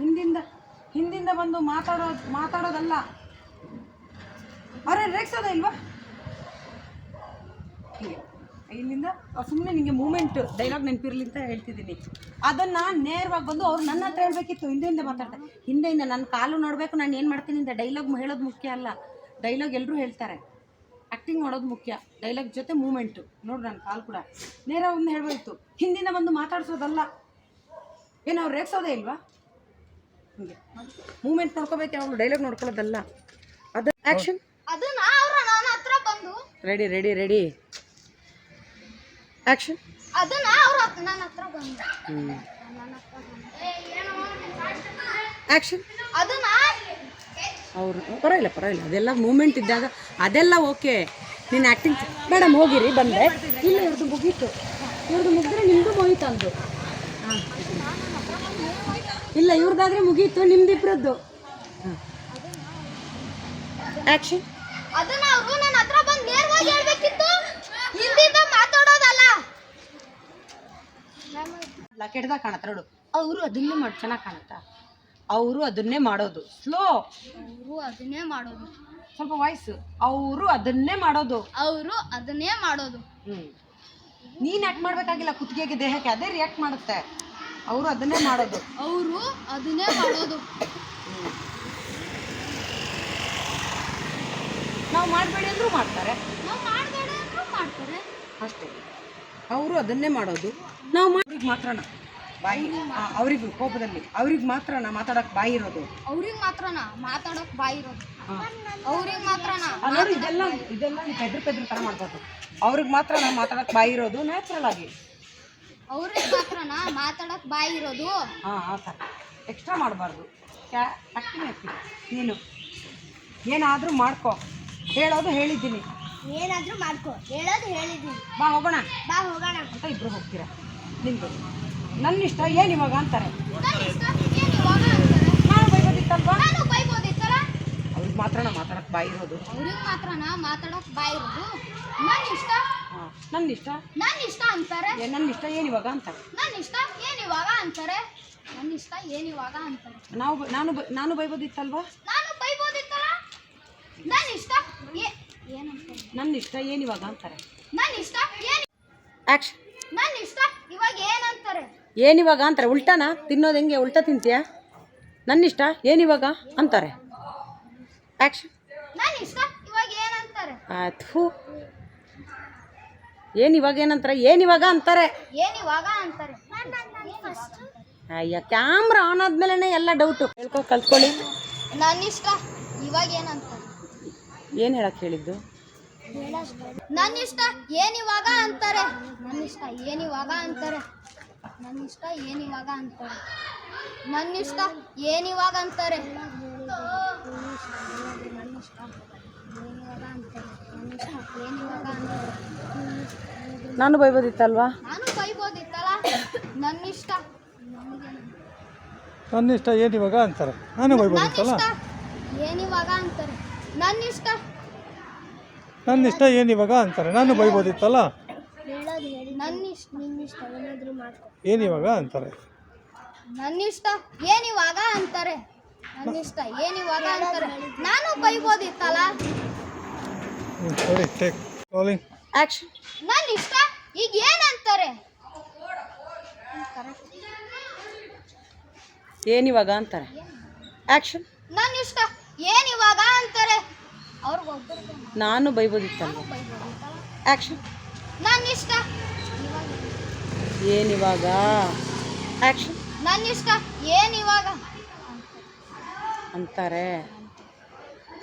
ಹಿಂದಿಂದ ಹಿಂದಿಂದ ಬಂದು ಮಾತಾಡೋ ಮಾತಾಡೋದಲ್ಲ. ಅರೆ ರೇಗ್ಸೋದ ಇಲ್ವಾ? ಹೀಗೆ ಇಲ್ಲಿಂದ ಸುಮ್ಮನೆ ನಿಮಗೆ ಮೂಮೆಂಟ್ ಡೈಲಾಗ್ ನೆನಪಿರಲಿ ಅಂತ ಹೇಳ್ತಿದ್ದೀನಿ. ಅದನ್ನು ನೇರವಾಗಿ ಬಂದು ಅವ್ರು ನನ್ನ ಹತ್ರ ಹೇಳ್ಬೇಕಿತ್ತು ಹಿಂದೆಯಿಂದ ಮಾತಾಡ್ತಾರೆ ಹಿಂದೆಯಿಂದ ನನ್ನ ಕಾಲು ನೋಡಬೇಕು ನಾನು ಏನು ಮಾಡ್ತೀನಿ ಅಂತ ಡೈಲಾಗ್ ಹೇಳೋದು ಮುಖ್ಯ ಅಲ್ಲ. ಡೈಲಾಗ್ ಎಲ್ಲರೂ ಹೇಳ್ತಾರೆ. ಆ್ಯಕ್ಟಿಂಗ್ ಮಾಡೋದು ಮುಖ್ಯ. ಡೈಲಾಗ್ ಜೊತೆ ಮೂಮೆಂಟು ನೋಡು ನನ್ನ ಕಾಲು ಕೂಡ. ನೇರ ಒಂದು ಹೇಳ್ಬೋದಿತ್ತು. ಹಿಂದಿನ ಬಂದು ಮಾತಾಡ್ಸೋದಲ್ಲ. ಏನು ಅವ್ರು ರೇಗ್ಸೋದೇ ಇಲ್ವಾ? ಹೀಗೆ. ಮೂಮೆಂಟ್ ನೋಡ್ಕೋಬೇಕು ಯಾವಾಗಲೂ ಡೈಲಾಗ್ ನೋಡ್ಕೊಳ್ಳೋದಲ್ಲ. ಅದು action ready ready ready action ಅದನ್ನ ಅವ್ರ ನನ್ನ ಹತ್ರ ಬಂದು. ಹ್ಞೂ ಆ್ಯಕ್ಷನ್ ಅದನ್ನ ಅವರು ಪರವಾಗಿಲ್ಲ ಪರವಾಗಿಲ್ಲ. ಅದೆಲ್ಲ ಮೂಮೆಂಟ್ ಇದ್ದಾಗ ಅದೆಲ್ಲ ಓಕೆ ನೀನು ಆ್ಯಕ್ಟಿಂಗ್ ಮೇಡಮ್ ಹೋಗಿರಿ ಬಂದೆ. ಇಲ್ಲ ಇವ್ರದ್ದು ಮುಗೀತು. ಇವ್ರದ್ದು ಮುಗಿದ್ರೆ ನಿಮ್ಮದು ಮುಗೀತು ಅಂದು ಹಾಂ. ಇಲ್ಲ ಇವ್ರದ್ದಾದ್ರೆ ಮುಗೀತು ನಿಮ್ದಿಬ್ರದ್ದು. ಹಾಂ. ಆ್ಯಕ್ಷನ್ ಅದನ್ನ ಅವರು ನನ್ನ ಹತ್ರ ಬಂದು ನೇರವಾಗಿ ಹೇಳಬೇಕಿತ್ತು. ಹಿಂದಿಂದ ಮಾತಾಡೋದಲ್ಲ ಇಲ್ಲ ಕೆಟ್ಟದಾಗ ಕಾಣತ್ತೆ ನೋಡು. ಅವರು ಅದನ್ನೇ ಮಾಡಿ ಚೆನ್ನಾಗಿ ಕಾಣುತ್ತಾ? ಅವರು ಅದನ್ನೇ ಮಾಡೋದು. ಸ್ಲೋ ಅವರು ಅದನ್ನೇ ಮಾಡೋದು. ಸ್ವಲ್ಪ ವಾಯ್ಸ್ ಅವರು ಅದನ್ನೇ ಮಾಡೋದು. ಅವರು ಅದನ್ನೇ ಮಾಡೋದು. ಹ್ಮ್. ನೀನು ಯಾಕೆ ಮಾಡಬೇಕಾಗಿಲ್ಲ ಕುತ್ತಿಗೆಗೆ ದೇಹಕ್ಕೆ ಅದೇ ರಿಯಾಕ್ಟ್ ಮಾಡುತ್ತೆ. ಅವರು ಅದನ್ನೇ ಮಾಡೋದು. ಅವರು ಅದನ್ನೇ ಮಾಡೋದು. ನಾವು ಮಾಡಬೇಡಿ ಅಂದರೂ ಮಾಡ್ತಾರೆ. ನಾವು ಮಾಡಬೇಡ ಅಂದ್ರೂ ಮಾಡ್ತಾರೆ. ಅಷ್ಟೇ. ಅವರು ಅದನ್ನೇ ಮಾಡೋದು. ನಾವು ಅವ್ರಿಗೆ ಮಾತ್ರನ ಬಾಯಿ ಅವ್ರಿಗೆ ಕೋಪದಲ್ಲಿ. ಅವ್ರಿಗೆ ಮಾತ್ರನ ಮಾತಾಡಕ್ ಬಾಯಿ ಇರೋದು. ಅವ್ರಿಗೆ ಮಾತ್ರನ ಮಾತಾಡೋಕ್ ಬಾಯಿ ಇರೋದು. ಅವ್ರಿಗೆ ಮಾತ್ರನಾ ಇದೆಲ್ಲ ಇದೆಲ್ಲ ನೀವು ಪೆದ್ರು ಪೆದ್ರು ಥರ ಮಾಡ್ಬೋದು ಅವ್ರಿಗೆ ಮಾತ್ರ ನಾವು ಮಾತಾಡೋಕೆ ಬಾಯಿ ಇರೋದು ನ್ಯಾಚುರಲ್ ಆಗಿ. ಅವ್ರಿಗೆ ಮಾತ್ರನಾ ಮಾತಾಡಕ್ ಬಾಯಿ ಇರೋದು. ಹಾಂ ಆ ಥರ ಎಕ್ಸ್ಟ್ರಾ ಮಾಡಬಾರ್ದು. ಕ್ಯಾ ನೀನು ಏನಾದರೂ ಮಾಡ್ಕೊ. ಹೇಳೋದು ಹೇಳಿದ್ದೀನಿ. ಏನಾದ್ರೂ ಮಾಡ್ಕೊ. ಹೇಳೋದು ಹೇಳಿದೀನಿ ಬಾ ಹೋಗೋಣ. ಬಾ ಹೋಗೋಣ. ಅಂತ ಇಬ್ರು ಹೋಗ್ತೀರಾ. ನಿಮ್ಮ ನನ್ನ ಇಷ್ಟ ಏನು ಇವಾಗ ಅಂತಾರೆ? ನನ್ನ ಇಷ್ಟ ಏನ್ ಇವಾಗ ಅಂತಾರೆ ನಾನು ಬೈಬೋದಿತ್ತಲ್ವಾ? ನಾನು ಬೈಬೋದಿತ್ತಲ್ಲ? ಅವ್ರಿಗೆ ಮಾತ್ರನ ಮಾತಾಡಕ್ಕೆ ಬಾಯಿ ಇರೋದು. ಅವ್ರಿಗೆ ಮಾತ್ರನಾ ಮಾತಾಡೋಕೆ ಬಾಯಿ ಇರೋದು? ನನ್ನ ಇಷ್ಟ? ಹಾಂ ನನ್ನ ಇಷ್ಟ? ನನ್ನ ಇಷ್ಟ ಅಂತಾರೆ? ಏ ನನ್ನ ಇಷ್ಟ ಏನು ಇವಾಗ ಅಂತಾರೆ? ನನ್ನ ಇಷ್ಟ ಏನು ಇವಾಗ ಅಂತಾರೆ? ನನ್ನ ಇಷ್ಟ ಏನು ಇವಾಗ ಅಂತಾರೆ? ನಾವು ಬ- ನಾನು ಬ- ನಾನು ಬೈಬೋದಿತ್ತಲ್ವಾ? ನಾನು ಬೈಬೋದಿತ್ತಲ್ಲ? ನನ್ನ ಇಷ್ಟ ಏ ನನ್ನ ಇಷ್ಟ ಏನು ಇವಾಗ ಅಂತಾರೆ? ನನ್ನ ಇಷ್ಟ ಏನು ಆ್ಯಕ್ಷನ್ ನನ್ನ ಇಷ್ಟ ಇವಾಗ ಏನಂತಾರೆ ಏನಿವಾಗ ಅಂತಾರೆ? ಉಲ್ಟಾನ? ತಿನ್ನೋದು ಹೆಂಗೆ? ಉಲ್ಟಾ ತಿಂತೀಯ? ನನ್ನ ಇಷ್ಟ? ಇವಾಗ ಅಂತಾರೆ? ಆಕ್ಷನ್ ನನ್ನ ಇಷ್ಟ ಇವಾಗ ಏನಂತಾರೆ ಏನು ಇವಾಗ ಏನಂತಾರೆ ಏನಿವಾಗ ಅಂತಾರೆ? ಏನ್ ಇವಾಗ ಅಂತಾರೆ? ಅಯ್ಯ ಕ್ಯಾಮ್ರಾ ಆನ್ ಆದ್ಮೇಲೆ ಎಲ್ಲ ಡೌಟು ಹೇಳ್ಕೊ ಕಲ್ತ್ಕೊಳ್ಳಿ. ನನ್ನ ಇಷ್ಟ ಇವಾಗ ಏನಂತಾರೆ ಏನು ಹೇಳಕ್ಕೆ ಹೇಳಿದ್ದು? ನನ್ನ ಇಷ್ಟ ಏನ್ ಇವಾಗ ಅಂತಾರೆ? ನನ್ನ ಇಷ್ಟ ಏನ್ ಇವಾಗ ಅಂತಾರೆ? ನನ್ನ ಇಷ್ಟ ಏನಿವಾಗ ಇವಾಗ ಅಂತಾರೆ? ನನ್ನ ಇಷ್ಟ ಏನಿವಾಗ ಇವಾಗ ಅಂತಾರೆ? ನಾನು ಬೈಬೋದಿತ್ತಲ್ವಾ? ನಾನು ಬೈಬೋದಿತ್ತಲ್ಲ? ನನ್ನ ಇಷ್ಟ ನನ್ನ ಇಷ್ಟ ಏನಿವಾಗ ಇವಾಗ ಅಂತಾರೆ? ನಾನು ನನ್ನ ಬೈಬೋದಿತ್ತಲ್ಲ? ಇಷ್ಟ ಏನ್ ಇವಾಗ ಅಂತಾರೆ? ನನ್ನ ಇಷ್ಟ ನನ್ನ ಇಷ್ಟ ಏನು ಇವಾಗ ಅಂತಾರೆ? ನಾನು ಬೈಬೋದಿತ್ತಲ್ಲ? ಹೇಳೋದು ಹೇಳಿ. ನನ್ನ ಇಷ್ಟ ನಿನ್ನ ಇಷ್ಟ ಏನಾದ್ರೂ ಮಾಡ್ಕೊ. ಏನು ಇವಾಗ ಅಂತಾರೆ? ನನ್ನ ಇಷ್ಟ ಏನು ಇವಾಗ ಅಂತಾರೆ? ನನ್ನ ಇಷ್ಟ ಏನು ಇವಾಗ ಅಂತಾರೆ? ನಾನು ಬೈಬೋದಿತ್ತಲ್ಲ? ಹ್ಞೂ ಸರಿ ಟೇಕ್ ರೋಲಿಂಗ್ ಆ್ಯಕ್ಷನ್ ನನ್ನ ಇಷ್ಟ ಈಗ ಏನಂತಾರೆ ಏನಿವಾಗ ಅಂತಾರೆ? ಆಕ್ಷನ್ ನನ್ನ ಇಷ್ಟ ಏನ್ ಇವಾಗ ಅಂತಾರೆ? ಅವ್ರಿಗೆ ಒಬ್ಬರಿಗೆ ನಾನು ಬೈಬೋದಿತ್ತಲ್ಲ? ಆ್ಯಕ್ಷನ್ ನನ್ನ ಇಷ್ಟ ಇವಾಗ? ಏನಿವಾಗ ಆ್ಯಕ್ಷನ್ ನನ್ನ ಇಷ್ಟ ಏನ್ ಇವಾಗ? ಅಂತಾರೆ.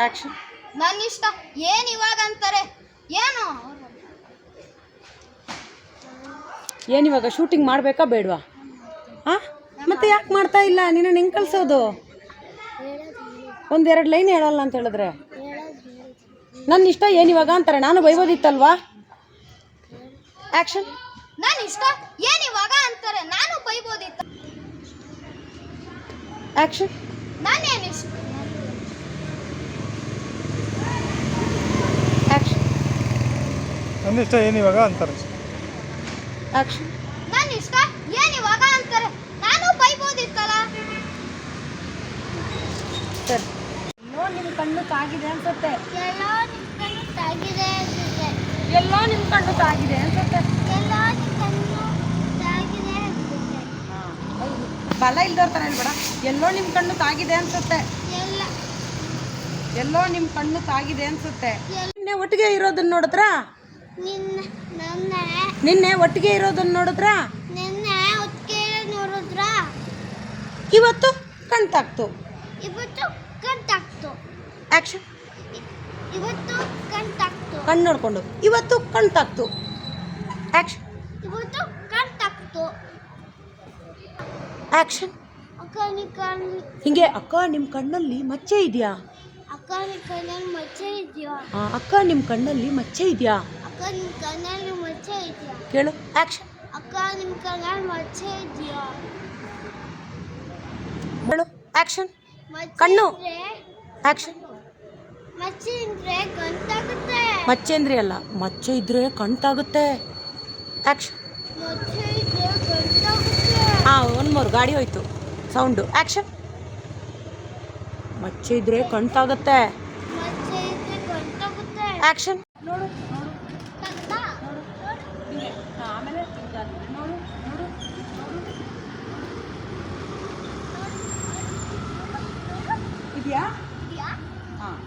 ಆ್ಯಕ್ಷನ್ ನನ್ನ ಇಷ್ಟ ಏನ್ ಇವಾಗ ಅಂತಾರೆ? ಏನು? ಏನಿವಾಗ ಶೂಟಿಂಗ್ ಮಾಡಬೇಕಾ ಬೇಡವಾ? ಹಾಂ ಮತ್ತೆ ಯಾಕೆ ಮಾಡ್ತಾ ಇಲ್ಲ? ನಿನ್ನ ಹೆಂಗೆ ಕಳ್ಸೋದು ಒಂದೆರಡು ಲೈನ್ ಹೇಳಲ್ಲ ಅಂತ ಹೇಳಿದ್ರೆ? ನನ್ನ ಇಷ್ಟ ಏನು ಇವಾಗ ಅಂತಾರೆ? ನಾನು ಬೈಬೋದಿತ್ತಲ್ವಾ? ಆ್ಯಕ್ಷನ್ ನನ್ನ ಇಷ್ಟ ಏನು ಇವಾಗ ಅಂತಾರೆ? ನಾನು ಬೈಬೋದಿತ್ತ ಆ್ಯಕ್ಷನ್ ಏನು ಇಷ್ಟ? ನನ್ನ ಇಷ್ಟ ಏನು ಇವಾಗ ಅಂತಾರೆ? ಆಕ್ಷನ್ ನನ್ನ ಇಷ್ಟ ಏನ್ ಇವಾಗ ಅಂತಾರೆ ನಾನು ಬೈಬೋದಿತ್ತಲ್ಲ ಸರಿ ಕಣ್ಣು ತಾಗಿದೆ ಅನ್ಸುತ್ತೆ. ಎಲ್ಲೋ ನಿಮ್ ಕಣ್ಣು ತಾಗಿದೆ ಅನ್ಸುತ್ತೆ. ಎಲ್ಲೋ ಕಣ್ಣು ತಾಗಿದೆ ಅನ್ಸುತ್ತೆ. ಎಲ್ಲೋ ನಿಮ್ ಕಣ್ಣು ತಾಗಿದೆ ಅನ್ಸುತ್ತೆ ಹೌದು. ಬಲ ಇಲ್ದವ್ರ ಥರ ಹೇಳ್ಬೇಡ ಎಲ್ಲೋ ನಿಮ್ಮ ಕಣ್ಣು ತಾಗಿದೆ ಅನ್ಸುತ್ತೆ. ಎಲ್ಲ. ಎಲ್ಲೋ ನಿಮ್ಮ ಕಣ್ಣು ತಾಗಿದೆ ಅನ್ಸುತ್ತೆ ನಿನ್ನೆ ಒಟ್ಟಿಗೆ ಇರೋದನ್ನ ನೋಡಿದ್ರಾ? ನಿನ್ನ ನನ್ನ. ನಿನ್ನೆ ಒಟ್ಟಿಗೆ ಇರೋದನ್ನ ನೋಡಿದ್ರಾ? ನಿನ್ನೆ ಒಟ್ಟಿಗೆ ನೋಡಿದ್ರ? ಇವತ್ತು ಕಣ್ ತಾಕ್ತು ಇವತ್ತು ಕಣ್ ತಾಕ್ತು ಆಕ್ಷನ್ ಇವತ್ತು ಕಣ್ ತಾಕ್ತು ಕಣ್ಣು ನೋಡ್ಕೊಂಡು ಇವತ್ತು ಕಣ್ ತಾಕ್ತು ಆಕ್ಷನ್ ಇವತ್ತು ಕಣ್ತಾಕ್ತು. ಆ್ಯಕ್ಷನ್ ಅಕ್ಕ ನಿ ಕಣ್ಣು ಹಿಂಗೆ ಅಕ್ಕ ನಿಮ್ಮ ಕಣ್ಣಲ್ಲಿ ಮಚ್ಚೆ ಇದೆಯಾ? ಅಕ್ಕ ನಿಮ್ಮ ಕಣ್ಣಲ್ಲಿ ಮಚ್ಚೆ ಇದೆಯಾ? ಆ, ಅಕ್ಕ ನಿಮ್ಮ ಕಣ್ಣಲ್ಲಿ ಮಚ್ಚೆ ಇದೆಯಾ? ಅಕ್ಕ ನಿಮ್ ಕಣ್ಣಲ್ಲಿ ಮಚ್ಚೆ ಇದೆಯಾ? ಕೇಳು. ಆ್ಯಕ್ಷನ್ ಅಕ್ಕ ನಿಮ್ಮ ಕಣ್ಣಲ್ಲಿ ಮಚ್ಚೆ ಇದೆಯಾ? ಹೇಳು ಆ್ಯಕ್ಷನ್ ಮಚ್ಚೆ ಕಣ್ಣು. ಇದ್ರೆ ಆಕ್ಷನ್ ಮಚ್ಚೆ ಇದ್ರೆ ಗಂಟಾಗುತ್ತೆ. ಮಚ್ಚೆ ಅಂದ್ರೆ ಅಲ್ಲ ಮಚ್ಚೆ ಇದ್ರೆ ಕಣ್ತಾಗುತ್ತೆ ಹಾ ಆಕ್ಷನ್ ಮಚ್ಚೆ ಇದ್ರೆ ಗಂಟಾಗುತ್ತೆ. ಹಾಂ ಒಂದು ಮೂರು ಗಾಡಿ ಹೋಯ್ತು. ಸೌಂಡು ಆಕ್ಷನ್ ಮಚ್ಚೆ ಇದ್ರೆ ಕಣ್ತಾಗುತ್ತೆ ಆ್ಯಕ್ಷನ್ ಮಚ್ಚೆ ಇದ್ರೆ ಗಂಟಾಗುತ್ತೆ ಆಕ್ಷನ್ ನೋಡು ಕಣ್ತಾ? ಆಮೇಲೆ ನೋಡು ನೋಡು ಇದೆಯಾ ಇದ್ಯಾ? ಹಾಂ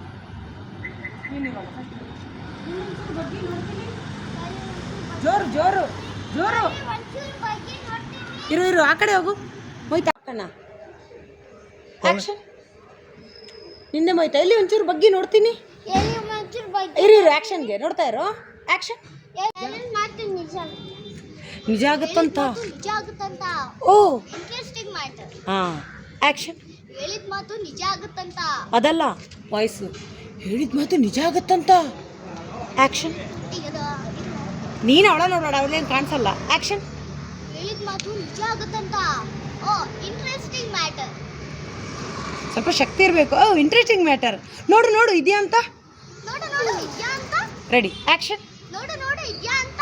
ನೀನು ಇವಾಗ ಜೋರು ಜೋರು ಜೋರು. ಇರು ಇರು ಆ ಕಡೆ ಹೋಗು. ಹೋಯ್ತಾ ಅಕ್ಕಣ್ಣ ಆಕ್ಷನ್ ನಿನ್ನೆ ಹೋಯ್ತಾ ಇಲ್ಲಿ ಒಂಚೂರು ಬಗ್ಗಿ ನೋಡ್ತೀನಿ? ಎಲ್ಲಿ ಇರು ಇರು ಆಕ್ಷನ್ಗೆ ನೋಡ್ತಾ ಇರೋ. ಆಕ್ಷನ್ ಎಲ್ಲ ಮಾತು ನಿಜ ನಿಜ ಆಗುತ್ತಂತ? ಮಾತು ನಿಜ ಆಗುತ್ತಂತ? ಓ. ಹಾಂ. ಆಕ್ಷನ್ ಹೇಳಿದ ಮಾತು ನಿಜ ಆಗುತ್ತಂತ? ಅದಲ್ಲ ವಾಯ್ಸು ಹೇಳಿದ ಮಾತು ನಿಜ ಆಗುತ್ತಂತ? ಆಕ್ಷನ್ ನೀನು ಅವಳ ನೋಡೋಣ ಅವಳೇನು ಕಾಣಿಸಲ್ಲ. ಆಕ್ಷನ್ ಹೇಳಿದ ಮಾತು ನಿಜ ಆಗುತ್ತಂತ? ಓ ಇಂಟ್ರೆಸ್ಟಿಂಗ್ ಮ್ಯಾಟರ್ ಸ್ವಲ್ಪ ಶಕ್ತಿ ಇರಬೇಕು. ಓ ಇಂಟ್ರೆಸ್ಟಿಂಗ್ ಮ್ಯಾಟರ್ ನೋಡು ನೋಡು ಇದೆಯಾ ಅಂತ? ನೋಡು ನೋಡು ಇದೆಯಾ ಅಂತ? ರೆಡಿ ಆಕ್ಷನ್ ನೋಡು ನೋಡು ಇದ್ಯಾ ಅಂತ?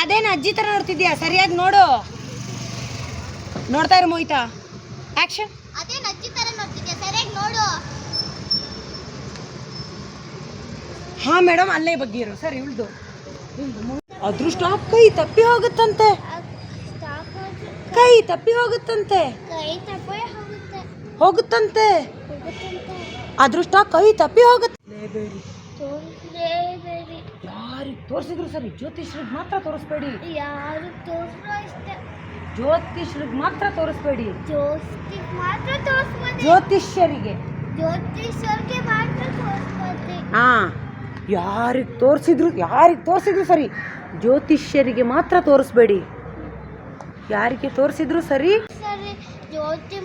ಅದೇನು ಅಜ್ಜಿ ಥರ ನೋಡ್ತಿದ್ಯಾ? ಸರಿಯಾಗಿ ನೋಡು. ನೋಡ್ತಾ ಇರು ಮೋಹಿತಾ. ಆಕ್ಷನ್ ಅದೇ ನಜ್ಜಿ ತರ ನೋಡ್ತಿದ್ಯಾ ಸರಿಯಾಗಿ ನೋಡು ಹಾಂ ಮೇಡಮ್ ಅಲ್ಲೇ ಬಗ್ಗೆ ಇರು ಸರಿ ಉಳ್ದು. ಸ್ಟಾಪ್ ಕೈ ತಪ್ಪಿ ಹೋಗುತ್ತಂತೆ. ಕೈ ತಪ್ಪಿ ಹೋಗುತ್ತಂತೆ. ಹೋಗುತ್ತಂತೆ. ಅದೃಷ್ಟ ಕೈ ತಪ್ಪಿ ಹೋಗುತ್ತೆ. ಯಾರಿಗೆ ತೋರಿಸಿದ್ರು ಸರಿ ಜ್ಯೋತಿಷ್ರಿಗೆ ಮಾತ್ರ ತೋರಿಸ್ಬೇಡಿ. ಯಾರು ತೋರಿಸ್ರೋ ಜ್ಯೋತಿಷ್ರಿಗೆ ಮಾತ್ರ ತೋರಿಸ್ಬೇಡಿ. ಜ್ಯೋತಿಗೆ ಮಾತ್ರ ತೋರಿಸ್ಬೋದು. ಜ್ಯೋತಿಷ್ಯರಿಗೆ. ಮಾತ್ರ ತೋರಿಸ್ಬೋದು. ಹಾ ಯಾರಿಗೆ ತೋರಿಸಿದ್ರು ಯಾರಿಗೆ ತೋರಿಸಿದ್ರು ಸರಿ. ಜ್ಯೋತಿಷ್ಯರಿಗೆ ಮಾತ್ರ ತೋರಿಸ್ಬೇಡಿ. ಯಾರಿಗೆ ತೋರಿಸಿದ್ರು ಸರಿ? ಜ್ಯೋತಿ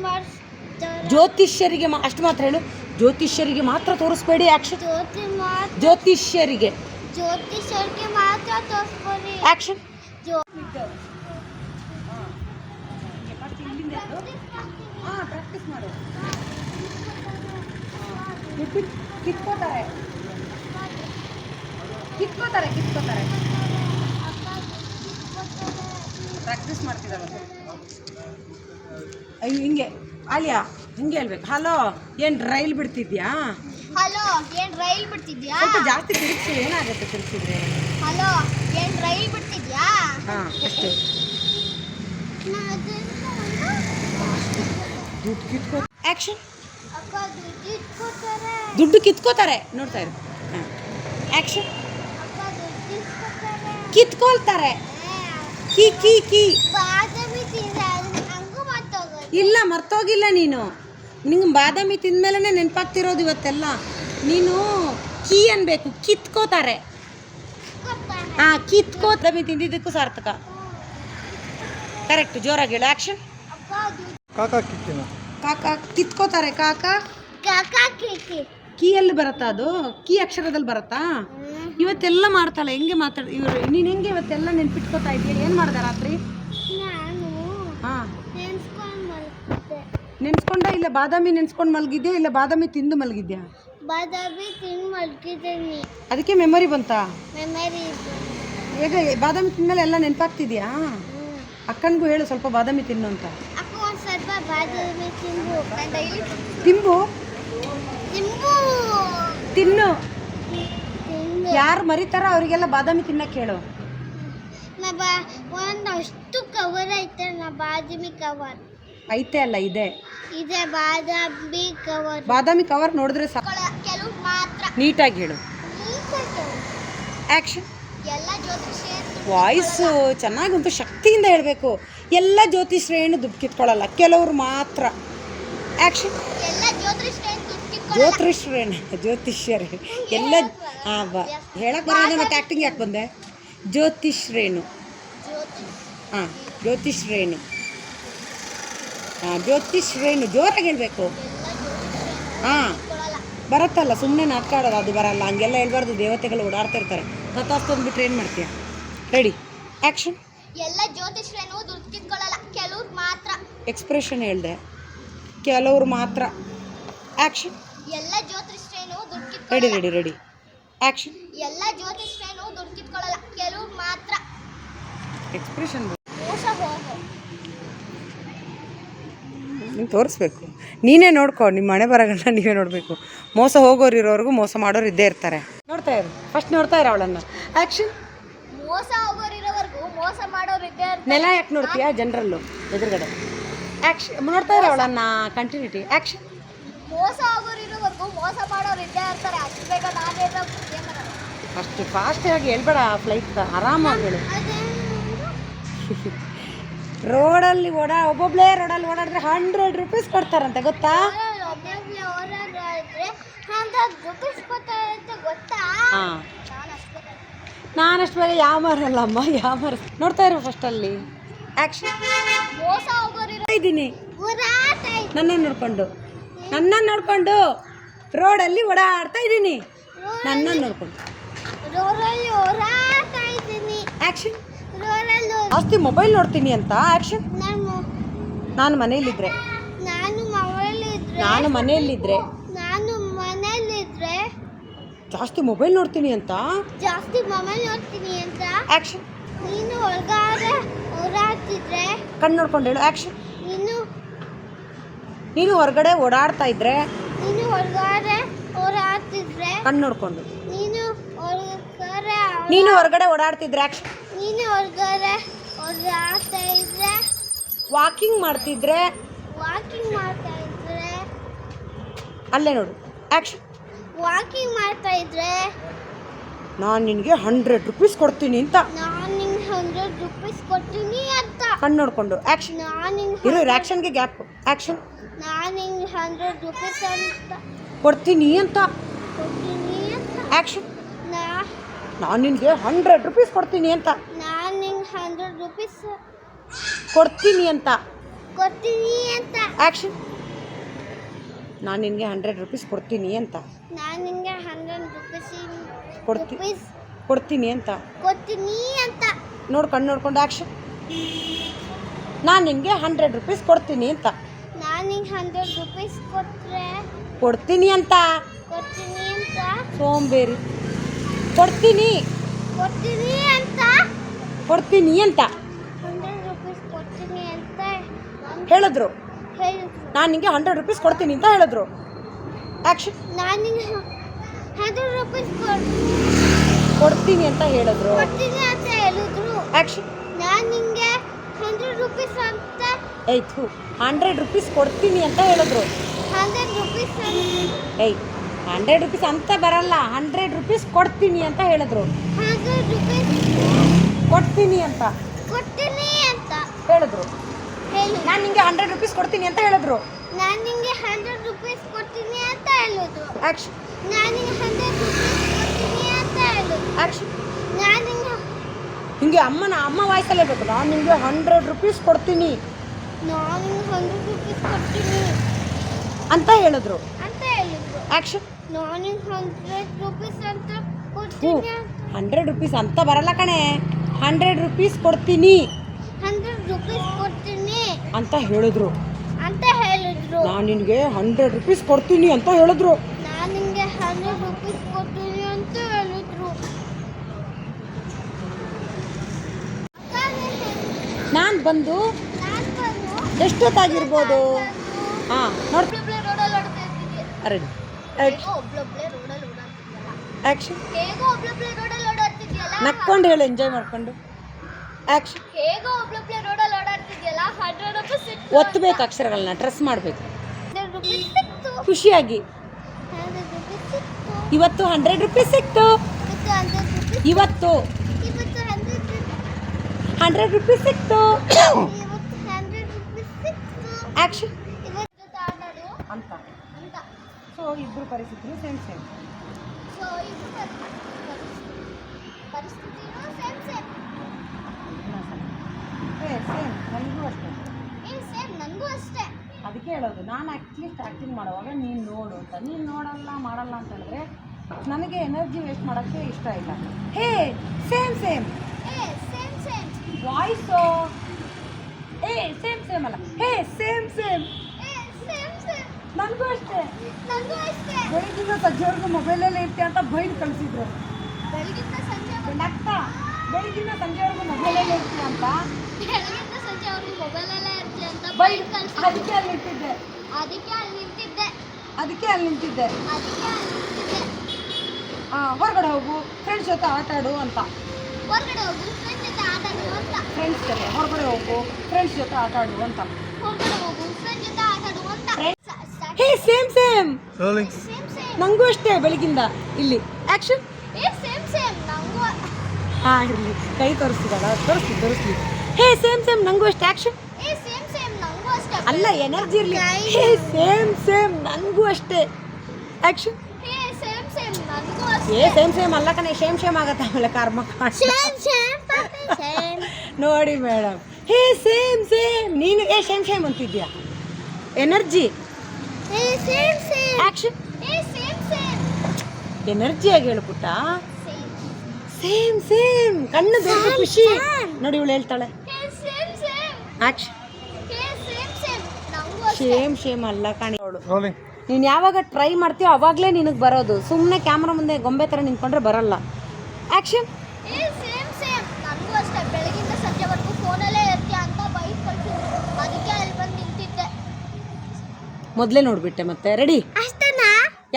ಜ್ಯೋತಿಷ್ಯರಿಗೆ ಮಾ ಅಷ್ಟು ಮಾತ್ರ ಹೇಳು. ಜ್ಯೋತಿಷ್ಯರಿಗೆ ಮಾತ್ರ ತೋರಿಸ್ಬೇಡಿ ಆಕ್ಷನ್. ಜ್ಯೋತಿ ಜ್ಯೋತಿಷ್ಯರಿಗೆ. ಜ್ಯೋತಿಷರ್ಗೆ ಮಾತ್ರ ತೋರಿಸ್ಬೇಡಿ ಆಕ್ಷನ್. ಜ್ಯೋ ಪ್ರಾಕ್ಟೀಸ್ ಮಾಡು. ಕಿತ್ಕೋತಾರೆ. ಕಿತ್ಕೋತಾರೆ ಕಿತ್ಕೋತಾರೆ. ಪ್ರಾಕ್ಟೀಸ್ ಮಾಡ್ತಿದ್ದಾರೆ ಅಯ್ಯೋ ಹಿಂಗೆ. ಆಲಿಯಾ ಹಿಂಗೆ ಹೇಳ್ಬೇಕು. ಹಲೋ ಏನು ರೈಲ್ ಬಿಡ್ತಿದ್ಯಾ? ಹಲೋ ಏನ್ ರೈಲ್ ಬಿಡ್ತಿದ್ಯಾ? ಸ್ವಲ್ಪ ಜಾಸ್ತಿ ತಿರುಗಿಸಿ ಏನಾಗುತ್ತೆ ತಿರುಗಿಸಿದ್ರೆ? ಹಲೋ ಏನ್ ರೈಲ್ ಬಿಡ್ತಿದ್ಯಾ? ಹಾಂ ಅಷ್ಟೇ. ದುಡ್ಡು ಕಿತ್ಕೋ ಆ್ಯಕ್ಷನ್ ದುಡ್ಡು ಕಿತ್ಕೋತಾರೆ ನೋಡ್ತಾ ಇರು. ಆ್ಯಕ್ಷನ್ ಕಿತ್ಕೊಳ್ತಾರೆ. ಕಿ ಕೀ ಕಿ. ಇಲ್ಲ ಮರ್ತೋಗಿಲ್ಲ ನೀನು. ನಿಂಗೆ ಬಾದಾಮಿ ತಿಂದ್ಮೇಲೆ ನೆನಪಾಗ್ತಿರೋದು ಇವತ್ತೆಲ್ಲ. ನೀನು ಕೀ ಅನ್ಬೇಕು. ಕಿತ್ಕೋತಾರೆ. ಹಾ ಹಾಂ ಕಿತ್ಕೋ ಬಾದಾಮಿ ತಿಂದಿದ್ದಕ್ಕೂ ಸಾರ್ಥಕ. ಕರೆಕ್ಟ್ ಜೋರಾಗಿ ಹೇಳು. ಆ್ಯಕ್ಷನ್ ಕಾಕ ಕಿಕ್ಕಿನ. ಕಾಕ ಕಿತ್ಕೋತಾರೆ ಕಾಕಾ? ಕಾಕಾ ಕಿಕ್ಕಿ. ಕೀ ಎಲ್ಲಿ ಬರುತ್ತಾ ಅದು? ಕೀ ಅಕ್ಷರದಲ್ಲಿ ಬರುತ್ತಾ? ಇವತ್ತೆಲ್ಲ ಮಾಡ್ತಾಳ ಹೆಂಗೆ ಮಾತಾಡ ಇವರು ನೀನು ಹೆಂಗೆ ಇವತ್ತೆಲ್ಲ ನೆನ್ಪಿಟ್ಕೋತಾ ಇದೆಯಾ ಏನು ಮಾಡ್ದೆ ರಾತ್ರಿ? ನಾನು ಹಾಂ. ನೆನ್ಸ್ಕೊಂಡು ಇಲ್ಲ ಬಾದಾಮಿ ನೆನ್ಸ್ಕೊಂಡು ಮಲಗಿದ್ಯಾ ಇಲ್ಲ ಬಾದಾಮಿ ತಿಂದು ಮಲಗಿದ್ಯಾ? ಬಾದಾಮಿ ತಿಂದು ಮಲ್ಗಿದ್ದೀನಿ. ಅದಕ್ಕೆ ಮೆಮೊರಿ ಬಂತಾ? ಮೆಮೊರಿ ಇದು ಈಗ ಬಾದಾಮಿ ತಿಂದಮೇಲೆ ಎಲ್ಲ ನೆನಪಾಗ್ತಿದ್ಯಾ. ಅಕ್ಕನಿಗೂ ಹೇಳು ಸ್ವಲ್ಪ ಬಾದಾಮಿ ತಿನ್ನು ಅಂತ. ಅಕ್ಕ ಒಂದು ಸ್ವಲ್ಪ ಬಾದಾಮಿ ತಿಂದು ಡೈಲಿ ತಿಂಬು. ತಿಂಬು. ತಿನ್ನು. ಯಾರು ಮರಿತಾರ ಅವರಿಗೆಲ್ಲ ಬಾದಾಮಿ ತಿನ್ನಕ್ಕೆ ಹೇಳು. ನಾ ಬಾ ಒಂದು ಅಷ್ಟು ಕವರ್ ಐತೆ ನಾ ಬಾದಾಮಿ ಕವರ್ ಐತೆ ಅಲ್ಲ ಇದೆ. ಇದೆ ಬಾದಾಮಿ ಕವರ್ ಬಾದಾಮಿ ಕವರ್ ನೋಡಿದ್ರೆ ಸಾಕು ಕೆಲವು ಮಾತ್ರ. ನೀಟಾಗಿ ಹೇಳು. ಆಕ್ಷನ್ ಎಲ್ಲ ಜೊತೆ ಜ್ಯೋತಿಷ್ಯ ವಾಯ್ಸು ಚೆನ್ನಾಗಂತೂ ಶಕ್ತಿಯಿಂದ ಹೇಳಬೇಕು. ಎಲ್ಲ ಜ್ಯೋತಿಷ್ರೇಣು ದುಡ್ಡು ಕಿತ್ಕೊಳ್ಳಲ್ಲ ಕೆಲವರು ಮಾತ್ರ. ಆ್ಯಕ್ಷನ್ ಜ್ಯೋತಿಷ್ರೇನು ಜ್ಯೋತಿಷ್ಯರೇ. ಎಲ್ಲ ಹಾಂ ಬಾ ಹೇಳಕ್ಕೆ ಬರೋದ ಮತ್ತೆ ಆ್ಯಕ್ಟಿಂಗ್ ಯಾಕೆ ಬಂದೆ? ಜ್ಯೋತಿಷ್ರೇಣು. ಹಾಂ ಜ್ಯೋತಿಷ್ರೇಣು. ಹಾಂ ಜ್ಯೋತಿಷ್ರೇಣು ಜೋರಾಗಿ ಹೇಳಬೇಕು. ಹಾಂ. ಬರುತ್ತಲ್ಲ ಸುಮ್ಮನೆ ನಾಟಕ ಆಡೋದು ಅದು ಬರಲ್ಲ. ಹಂಗೆಲ್ಲ ಹೇಳ್ಬಾರ್ದು ದೇವತೆಗಳು ಓಡಾಡ್ತಿರ್ತಾರೆ ಇರ್ತಾರೆ. ಅಂದ್ಬಿಟ್ರೆ ಏನು ಮಾಡ್ತೀಯ? ರೆಡಿ ಆ್ಯಕ್ಷನ್ ಎಲ್ಲ ಜ್ಯೋತಿಷ್ಯನು ದುಡ್ಡು ಕಿತ್ಕೊಳ್ಳಲ್ಲ. ಕೆಲವ್ರು ಮಾತ್ರ. ಎಕ್ಸ್ಪ್ರೆಷನ್ ಹೇಳ್ದೆ. ಕೆಲವರು ಮಾತ್ರ. ಆ್ಯಕ್ಷನ್ ಎಲ್ಲ ಜ್ಯೋತಿಷ್ಯನು ದುಡ್ಡು ರೆಡಿ ಕಿತ್ಕೊಳ್ಳಲ್ಲ ರೆಡಿ ರೆಡಿ ಆ್ಯಕ್ಷನ್ ಎಲ್ಲ ಜ್ಯೋತಿಷ್ಯನು ದುಡ್ಡು ಕಿತ್ಕೊಳ್ಳಲ್ಲ. ಕೆಲವ್ರು ಮಾತ್ರ. ಎಕ್ಸ್ಪ್ರೆಷನ್ ಮೋಸ ಹೋಗೋ. ನೀನು ತೋರಿಸ್ಬೇಕು. ನೀನೇ ನೋಡ್ಕೊ ನಿಮ್ಮ ಮನೆ ಬರಗಳನ್ನ ನೀವೇ ನೋಡಬೇಕು. ಮೋಸ ಹೋಗೋರು ಇರೋರ್ಗು ಮೋಸ ಮಾಡೋರು ಇದ್ದೇ ಇರ್ತಾರೆ. ನೋಡ್ತಾ ಇರು. ಫಸ್ಟ್ ನೋಡ್ತಾ ಇರೋ ಅವಳನ್ನು. ಆ್ಯಕ್ಷನ್ ಮೋಸ ಹೋಗೋರಿರೋವರೆಗೂ ಮೋಸ ಮಾಡೋರು ಇದ್ದೇ ಇರ್ತಾರೆ. ನೆಲ ಯಾಕೆ ನೋಡ್ತೀಯಾ? ಜನರಲ್ಲು ಎದುರುಗಡೆ. ಆ್ಯಕ್ಷನ್ ನೋಡ್ತಾ ಇರೋ ಅವಳನ್ನ ಕಂಟಿನ್ಯೂಟಿ ಆ್ಯಕ್ಷನ್ ಮೋಸ ಹೋಗೋರಿರೋವರೆಗೂ ಮೋಸ ಮಾಡೋರು ಇದ್ದೇ ಇರ್ತಾರೆ. ಅಷ್ಟು ಬೇಗ ನಾನೇ ಅಷ್ಟು ಆಗಿ ಹೇಳ್ಬೇಡ ಫ್ಲೈಟ್ ಆರಾಮಾಗಿ ಹೇಳು. ರೋಡಲ್ಲಿ ಓಡಾ ಒಬ್ಬೊಬ್ಳೇ ರೋಡಲ್ಲಿ ಓಡಾಡಿದ್ರೆ ಹಂಡ್ರೆಡ್ ರುಪೀಸ್ ಕೊಡ್ತಾರಂತೆ ಗೊತ್ತಾ? ಒಬ್ಬೊಬ್ಳೆ ಕೊಡ್ತಾರೆ ಅಂತ ಗೊತ್ತಾ? ಹಾಂ. ನಾನಷ್ಟು ಬೇಗ ಯಾವ ಮಾರಲ್ಲಮ್ಮ ಯಾವ ಮಾರ. ನೋಡ್ತಾ ಇರು ಫಸ್ಟ್ ಅಲ್ಲಿ. ಇದ್ದೀನಿ. ನನ್ನ ನನ್ನನ್ನು ನೋಡ್ಕೊಂಡು. ನನ್ನನ್ನು ನೋಡ್ಕೊಂಡು ರೋಡಲ್ಲಿ ಓಡಾಡ್ತಾ ಇದ್ದೀನಿ. ನನ್ನ ನೋಡ್ಕೊಂಡು. ಆ್ಯಕ್ಷನ್ ಜಾಸ್ತಿ ಮೊಬೈಲ್ ನೋಡ್ತೀನಿ ಅಂತ. ಆ್ಯಕ್ಷನ್ ನಾನು ಮನೆಯಲ್ಲಿದ್ದರೆ ನಾನು ಮನೆಯಲ್ಲಿದ್ದರೆ ಜಾಸ್ತಿ ಮೊಬೈಲ್ ನೋಡ್ತೀನಿ ಅಂತ? ಜಾಸ್ತಿ ಮೊಬೈಲ್ ನೋಡ್ತೀನಿ ಅಂತ? ಆಕ್ಷನ್ ನೀನು ಹೊರಗಡೆ ಓಡಾಡ್ತಿದ್ರೆ? ಕಣ್ಣು ನೋಡ್ಕೊಂಡು ಹೇಳು ಆಕ್ಷನ್ ನೀನು ನೀನು ಹೊರಗಡೆ ಓಡಾಡ್ತಾ ಇದ್ರೆ? ನೀನು ಹೊರಗಡೆ ಓಡಾಡ್ತಿದ್ರೆ? ಕಣ್ಣು ನೋಡ್ಕೊಂಡು. ನೀನು ಹೊರಗಡೆ ನೀನು ಹೊರಗಡೆ ಓಡಾಡ್ತಿದ್ರೆ ಆಕ್ಷನ್ ನೀನು ಹೊರಗಡೆ ಓಡಾಡ್ತಾ ಇದ್ರೆ? ವಾಕಿಂಗ್ ಮಾಡ್ತಿದ್ರೆ? ವಾಕಿಂಗ್ ಮಾಡ್ತಾ ಇದ್ರೆ? ಅಲ್ಲೇ ನೋಡು ಆ್ಯಕ್ಷನ್. ವಾಕಿಂಗ್ ಮಾಡ್ತಾ ಇದ್ರೆ? ನಾನು ನಿನಗೆ ಹಂಡ್ರೆಡ್ ರುಪೀಸ್ ಕೊಡ್ತೀನಿ ಅಂತ. ನಾನು ನಿಂಗೆ ಹಂಡ್ರೆಡ್ ರುಪೀಸ್ ಕೊಡ್ತೀನಿ ಅಂತ. ಕಣ್ಣು ನೋಡ್ಕೊಂಡು ಆ್ಯಕ್ಷನ್ ನಾನು ಇರು ಆ್ಯಕ್ಷನ್ಗೆ ಗ್ಯಾಪ್ ಆ್ಯಕ್ಷನ್ ನಾನು ನಿಂಗೆ ಹಂಡ್ರೆಡ್ ರುಪೀಸ್ ಅಂತ. ಕೊಡ್ತೀನಿ ಅಂತ. ಕೊಡ್ತೀನಿ ಅಂತ. ಆ್ಯಕ್ಷನ್ ನಾ ನಾನು ನಿನಗೆ ಹಂಡ್ರೆಡ್ ರುಪೀಸ್ ಕೊಡ್ತೀನಿ ಅಂತ. ನಾನು ನಿಂಗೆ ಹಂಡ್ರೆಡ್ ರುಪೀಸ್ ಕೊಡ್ತೀನಿ ಅಂತ. ಕೊಡ್ತೀನಿ ಅಂತ. ಆ್ಯಕ್ಷನ್ ನಾನು ನಿನಗೆ ಹಂಡ್ರೆಡ್ ರುಪೀಸ್ ಕೊಡ್ತೀನಿ ಅಂತ. ನಾನು ನಿಂಗೆ ಹಂಡ್ರೆಡ್ ರುಪೀಸ್ ಕೊಡ್ತಿ ಕೊಡ್ತೀನಿ ಅಂತ. ಕೊಡ್ತೀನಿ ಅಂತ. ನೋಡ್ಕೊಂಡು ಕಣ್ಣು ನೋಡ್ಕೊಂಡು ಆಕ್ಷನ್ ನಾನು ನಿನಗೆ ಹಂಡ್ರೆಡ್ ರುಪೀಸ್ ಕೊಡ್ತೀನಿ ಅಂತ. ನಾನು ನಿಂಗೆ ಹಂಡ್ರೆಡ್ ರುಪೀಸ್ ಕೊಟ್ಟರೆ ಕೊಡ್ತೀನಿ ಅಂತ. ಕೊಡ್ತೀನಿ ಅಂತ. ಸೋಂಬೇರಿ. ಕೊಡ್ತೀನಿ. ಕೊಡ್ತೀನಿ ಅಂತ. ಕೊಡ್ತೀನಿ ಅಂತ. ಹಂಡ್ರೆಡ್ ರುಪೀಸ್ ಕೊಡ್ತೀನಿ ಅಂತ. ಹೇಳಿದ್ರು. ನಾನು ನಿಮಗೆ ಹಂಡ್ರೆಡ್ ರುಪೀಸ್ ಕೊಡ್ತೀನಿ ಅಂತ ಹೇಳಿದ್ರು. ಆ್ಯಕ್ಷನ್ ನಾನು ನಿಂಗೆ ಹಂಡ್ರೆಡ್ ರುಪೀಸ್ ಕೊಡ್ ಕೊಡ್ತೀನಿ ಅಂತ ಹೇಳಿದ್ರು. ಕೊಡ್ತೀನಿ ಅಂತ ಹೇಳಿದ್ರು. ಆ್ಯಕ್ಷನ್ ನಾನು ನಿಮಗೆ ಹಂಡ್ರೆಡ್ ರುಪೀಸ್ ಅಂತ ಏಯ್ತು ಹಂಡ್ರೆಡ್ ರುಪೀಸ್ ಕೊಡ್ತೀನಿ ಅಂತ ಹೇಳಿದ್ರು. ಹಂಡ್ರೆಡ್ ರುಪೀಸ್ ಏಯ್ ಹಂಡ್ರೆಡ್ ರುಪೀಸ್ ಅಂತ ಬರಲ್ಲ. ಹಂಡ್ರೆಡ್ ರುಪೀಸ್ ಕೊಡ್ತೀನಿ ಅಂತ ಹೇಳಿದ್ರು. ಹಂಡ್ರೆಡ್ ರುಪೀಸ್ ಕೊಡ್ತೀನಿ ಅಂತ. ಕೊಡ್ತೀನಿ ಅಂತ ಹೇಳಿದ್ರು. ಹೇಳಿ ನಾನು ನಿಮಗೆ ಹಂಡ್ರೆಡ್ ರುಪೀಸ್ ಕೊಡ್ತೀನಿ ಅಂತ ಹೇಳಿದ್ರು. ನಾನು ನಿಮಗೆ ಹಂಡ್ರೆಡ್ ರುಪೀಸ್ ಕೊಡ್ತೀನಿ ಅಂತ ಹೇಳಿದ್ರು. ಆ್ಯಕ್ಷನ್ ನಾನು ನಿಂಗೆ ಹಂಡ್ರೆಡ್ ರುಪೀಸ್ ಕೊಡ್ತೀನಿ ಅಂತ ಹೇಳಿದ್ರು. ಆಕ್ಷನ್ ನಾನು ನಿಂಗೆ ಹಿಂಗೆ ಅಮ್ಮನ ಅಮ್ಮ ವಾಯ್ಸಲ್ಲೇ ಬೇಕು. ನಾನು ನಿಮಗೆ ಹಂಡ್ರೆಡ್ ರುಪೀಸ್ ಕೊಡ್ತೀನಿ. ನಾನು ನಿಂಗೆ ಹಂಡ್ರೆಡ್ ರುಪೀಸ್ ಕೊಡ್ತೀನಿ ಅಂತ ಹೇಳಿದ್ರು. ಅಂತ ಹೇಳಿದ್ರು. ಆಕ್ಷನ್ ನಾನು ನಿಂಗೆ ಹಂಡ್ರೆಡ್ ರುಪೀಸ್ ಅಂತ ಕೊಡ್ತೀನಿ ಹಂಡ್ರೆಡ್ ರುಪೀಸ್ ಅಂತ ಬರಲ್ಲ ಕಣೆ. ಹಂಡ್ರೆಡ್ ರುಪೀಸ್ ಕೊಡ್ತೀನಿ. ಹಂಡ್ರೆಡ್ ರುಪೀಸ್ ಅಂತ ಹೇಳಿದ್ರು. ಅಂತ ಹೇಳಿದ್ರು. ನಾನು ನಿನಗೆ ಹಂಡ್ರೆಡ್ ರುಪೀಸ್ ಕೊಡ್ತೀನಿ ಅಂತ ಹೇಳಿದ್ರು. ನಾನು ನಿಮಗೆ ಹಂಡ್ರೆಡ್ ರುಪೀಸ್ ಕೊಡ್ತೀನಿ ಅಂತ ಹೇಳಿದ್ರು. ನಾನು ಬಂದು ಎಷ್ಟೊತ್ತಾಗಿರ್ಬೋದು? ಹಾಂ ನೋಡಿ. ಓಡಾಡ್ತಿದ್ಯಲ್ಲ ಆ್ಯಕ್ಷನ್ ನಕ್ಕೊಂಡು ಹೇಳು ಎಂಜಾಯ್ ಮಾಡ್ಕೊಂಡು. ಆಕ್ಷನ್ ಹೇಗೋ ಒಬ್ಳೊಬ್ಳೆ ರೋಡಲ್ಲಿ ಒತ್ತಬೇಕು ಅಕ್ಷರಗಳನ್ನ ಟ್ರೆಸ್ ಮಾಡಬೇಕು. ಖುಷಿಯಾಗಿ. ಇವತ್ತು ಹಂಡ್ರೆಡ್ ರುಪೀಸ್ ಸಿಕ್ತು ಇವತ್ತು ಹಂಡ್ರೆಡ್ ರುಪೀಸ್ ಸಿಕ್ತು ಜೊತೆ ಅಂತ. ಸೊ ಇಬ್ಬರು ಪರಿಸ್ಥಿತಿ ಸೇಮ್ ಸೇಮ್ ಪರಿಸ್ಥಿತಿನೂ ಸೇಮ್ ಸೇಮ್ ಏ ಸೇಮ್ ನನಗೂ ಅಷ್ಟೇ. ನನಗೂ ಅಷ್ಟೇ. ಅದಕ್ಕೆ ಹೇಳೋದು ನಾನು ಅಟ್ಲೀಸ್ಟ್ ಆ್ಯಕ್ಟಿಂಗ್ ಮಾಡುವಾಗ ನೀನು ನೋಡು ಅಂತ. ನೀನು ನೋಡಲ್ಲ ಮಾಡಲ್ಲ ಅಂತ ಹೇಳಿದ್ರೆ ನನಗೆ ಎನರ್ಜಿ ವೇಸ್ಟ್ ಮಾಡೋಕ್ಕೆ ಇಷ್ಟ ಇಲ್ಲ. ಹೇ ಸೇಮ್ ಸೇಮ್ ವಾಯ್ಸು ಏ ಸೇಮ್ ಸೇಮ್ ಅಲ್ಲ. ಹೇ ಸೇಮ್ ಸೇಮ್ ನನಗೂ ಅಷ್ಟೇ. ಬೆಳಗಿನ ಸಂಜೆವರೆಗೂ ಮೊಬೈಲಲ್ಲೇ ಇರ್ತೀಯ ಅಂತ ಬೈದು ಕಳಿಸಿದ್ರು. ಬೆಳಗಿಂದ ಸಂಜೆ ಬೆಳಗಿನ ಸಂಜೆವರೆಗೂ ಮೊಬೈಲಲ್ಲೇ ಇರ್ತೀಯ ಅಂತ? ಬೆಳಗಿಂದ ಅವ್ರಿಗೆ ಮೊಬೈಲಲ್ಲೇ ಇರ್ತೀಯ ಅಂತ ಬೈಕ್ ಅದಕ್ಕೆ ಅಲ್ಲಿ ನಿಂತಿದ್ದೆ. ಅದಕ್ಕೆ ಅಲ್ಲಿ ನಿಂತಿದ್ದೆ. ಅದಕ್ಕೆ ಅಲ್ಲಿ ನಿಂತಿದ್ದೆ. ಅದಕ್ಕೆ ಅಲ್ಲಿ ನಿಂತಿದ್ದೆ. ಹೊರಗಡೆ ಹೋಗು ಫ್ರೆಂಡ್ಸ್ ಜೊತೆ ಆಟ ಆಡು ಅಂತ. ಹೊರಗಡೆ ಹೋಗು ಫ್ರೆಂಡ್ ಜೊತೆ ಆಟ ಆಡು ಅಂತ. ಫ್ರೆಂಡ್ಸ್ ಜೊತೆ ಹೊರಗಡೆ ಹೋಗು ಫ್ರೆಂಡ್ಸ್ ಜೊತೆ ಆಟ ಆಡು ಅಂತ. ಹೊರಗಡೆ ಹೋಗು ಫ್ರೆಂಡ್ ಜೊತೆ ಆಟ ಆಡು ಅಂತ. ಹೇ same same rolling same same ನನಗೂ ಅಷ್ಟೇ ಬೆಳಗಿಂದ ಇಲ್ಲಿ. ಆಕ್ಷನ್ ಏ ಸೇಮ್ ಸೇಮ್ ನಂಗೂ ಹಾಂ ಇರಲಿ ಕೈ ತೋರಿಸ್ತಿದ್ದಾಳ? ತೋರಿಸ್ಲಿ ತೋರಿಸ್ಲಿ. ಹೇ ಸೇಮ್ ಸೇಮ್ ನಂಗೂ ಅಷ್ಟೇ ಆ್ಯಕ್ಷನ್ ನಂಗೂ ಅಲ್ಲ ಎನರ್ಜಿ ಇರಲಿ. ಹೇ ಸೇಮ್ ಸೇಮ್ ನನಗೂ ಅಷ್ಟೇ ಆಕ್ಷನ್ ಏ ಸೇಮ್ ಸೇಮ್ ಅಲ್ಲ ಕಣೆ ಸೇಮ್ ಸೇಮ್ ಆಗತ್ತೆ ಆಮೇಲೆ ಕರ್ಮ ನೋಡಿ ಮೇಡಮ್. ಹೇ ಸೇಮ್ ಸೇಮ್ ನೀನು ಏ ಸೇಮ್ ಸೇಮ್ ಅಂತಿದ್ಯಾ? ಎನರ್ಜಿ ಏ ಸೇಮ್ ಸೇಮ್. ಆ್ಯಕ್ಷನ್ ಎನರ್ಜಿಯಾಗಿ ಹೇಳ್ಬಿಟ್ಟ ಸೇಮ್. ಸೇಮ್. ಕಣ್ಣು ಖುಷಿ. ನೋಡಿ ಇವಳು ಹೇಳ್ತಾಳೆ. ಏ ಸೇಮ್ ಸೇಮ್ ಶೇಮ್ ಶೇಮ್ ಅಲ್ಲ ಕಾಣಿ. ಅವಳು ನೀನು ಯಾವಾಗ ಟ್ರೈ ಮಾಡ್ತೀಯೋ ಅವಾಗಲೇ ನಿನಗೆ ಬರೋದು. ಸುಮ್ಮನೆ ಕ್ಯಾಮ್ರಾ ಮುಂದೆ ಗೊಂಬೆ ಥರ ನಿಂತ್ಕೊಂಡ್ರೆ ಬರಲ್ಲ. ಆಕ್ಷನ್ ಮೊದಲೇ ನೋಡಿಬಿಟ್ಟೆ ಮತ್ತೆ. ರೆಡಿ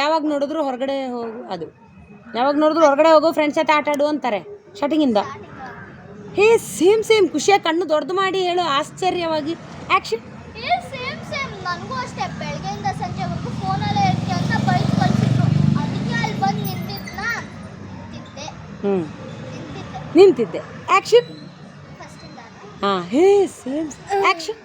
ಯಾವಾಗ ನೋಡಿದ್ರು ಹೊರಗಡೆ ಹೋಗು ಅದು. ಯಾವಾಗ ನೋಡಿದ್ರು ಹೊರಗಡೆ ಹೋಗು ಫ್ರೆಂಡ್ಸ್ ಜೊತೆ ಆಟ ಆಡು ಅಂತಾರೆ. ಸ್ಟಾರ್ಟಿಂಗಿಂದ ಹೇ ಸೇಮ್ ಸೇಮ್. ಖುಷಿಯ ಕಣ್ಣು ದೊಡ್ಡದು ಮಾಡಿ ಹೇಳು ಆಶ್ಚರ್ಯವಾಗಿ. ಆ್ಯಕ್ಷನ್ ಏ ಸೇಮ್ ಸೇಮ್. ನನಗೂ ಅಷ್ಟೇ. ಬೆಳಗ್ಗೆಯಿಂದ ಸಂಜೆವರೆಗೂ ಫೋನಲ್ಲೇ ಇರ್ತೀಯ ಅಂತ ಬೈಕ್ ಕಳ್ಸಿದ್ರು. ಅದಕ್ಕೆ ಅಲ್ಲಿ ಬಂದು ನಿಂತಿದ್ನ. ನಿಂತಿದ್ದೆ. ಹ್ಞೂ ನಿಂತಿದ್ದೆ. ನಿಂತಿದ್ದೆ. ಆ್ಯಕ್ಷನ್ ಫಸ್ಟಿಂದ ಹಾಂ ಹೇ ಸೇಮ್ ಆ್ಯಕ್ಷನ್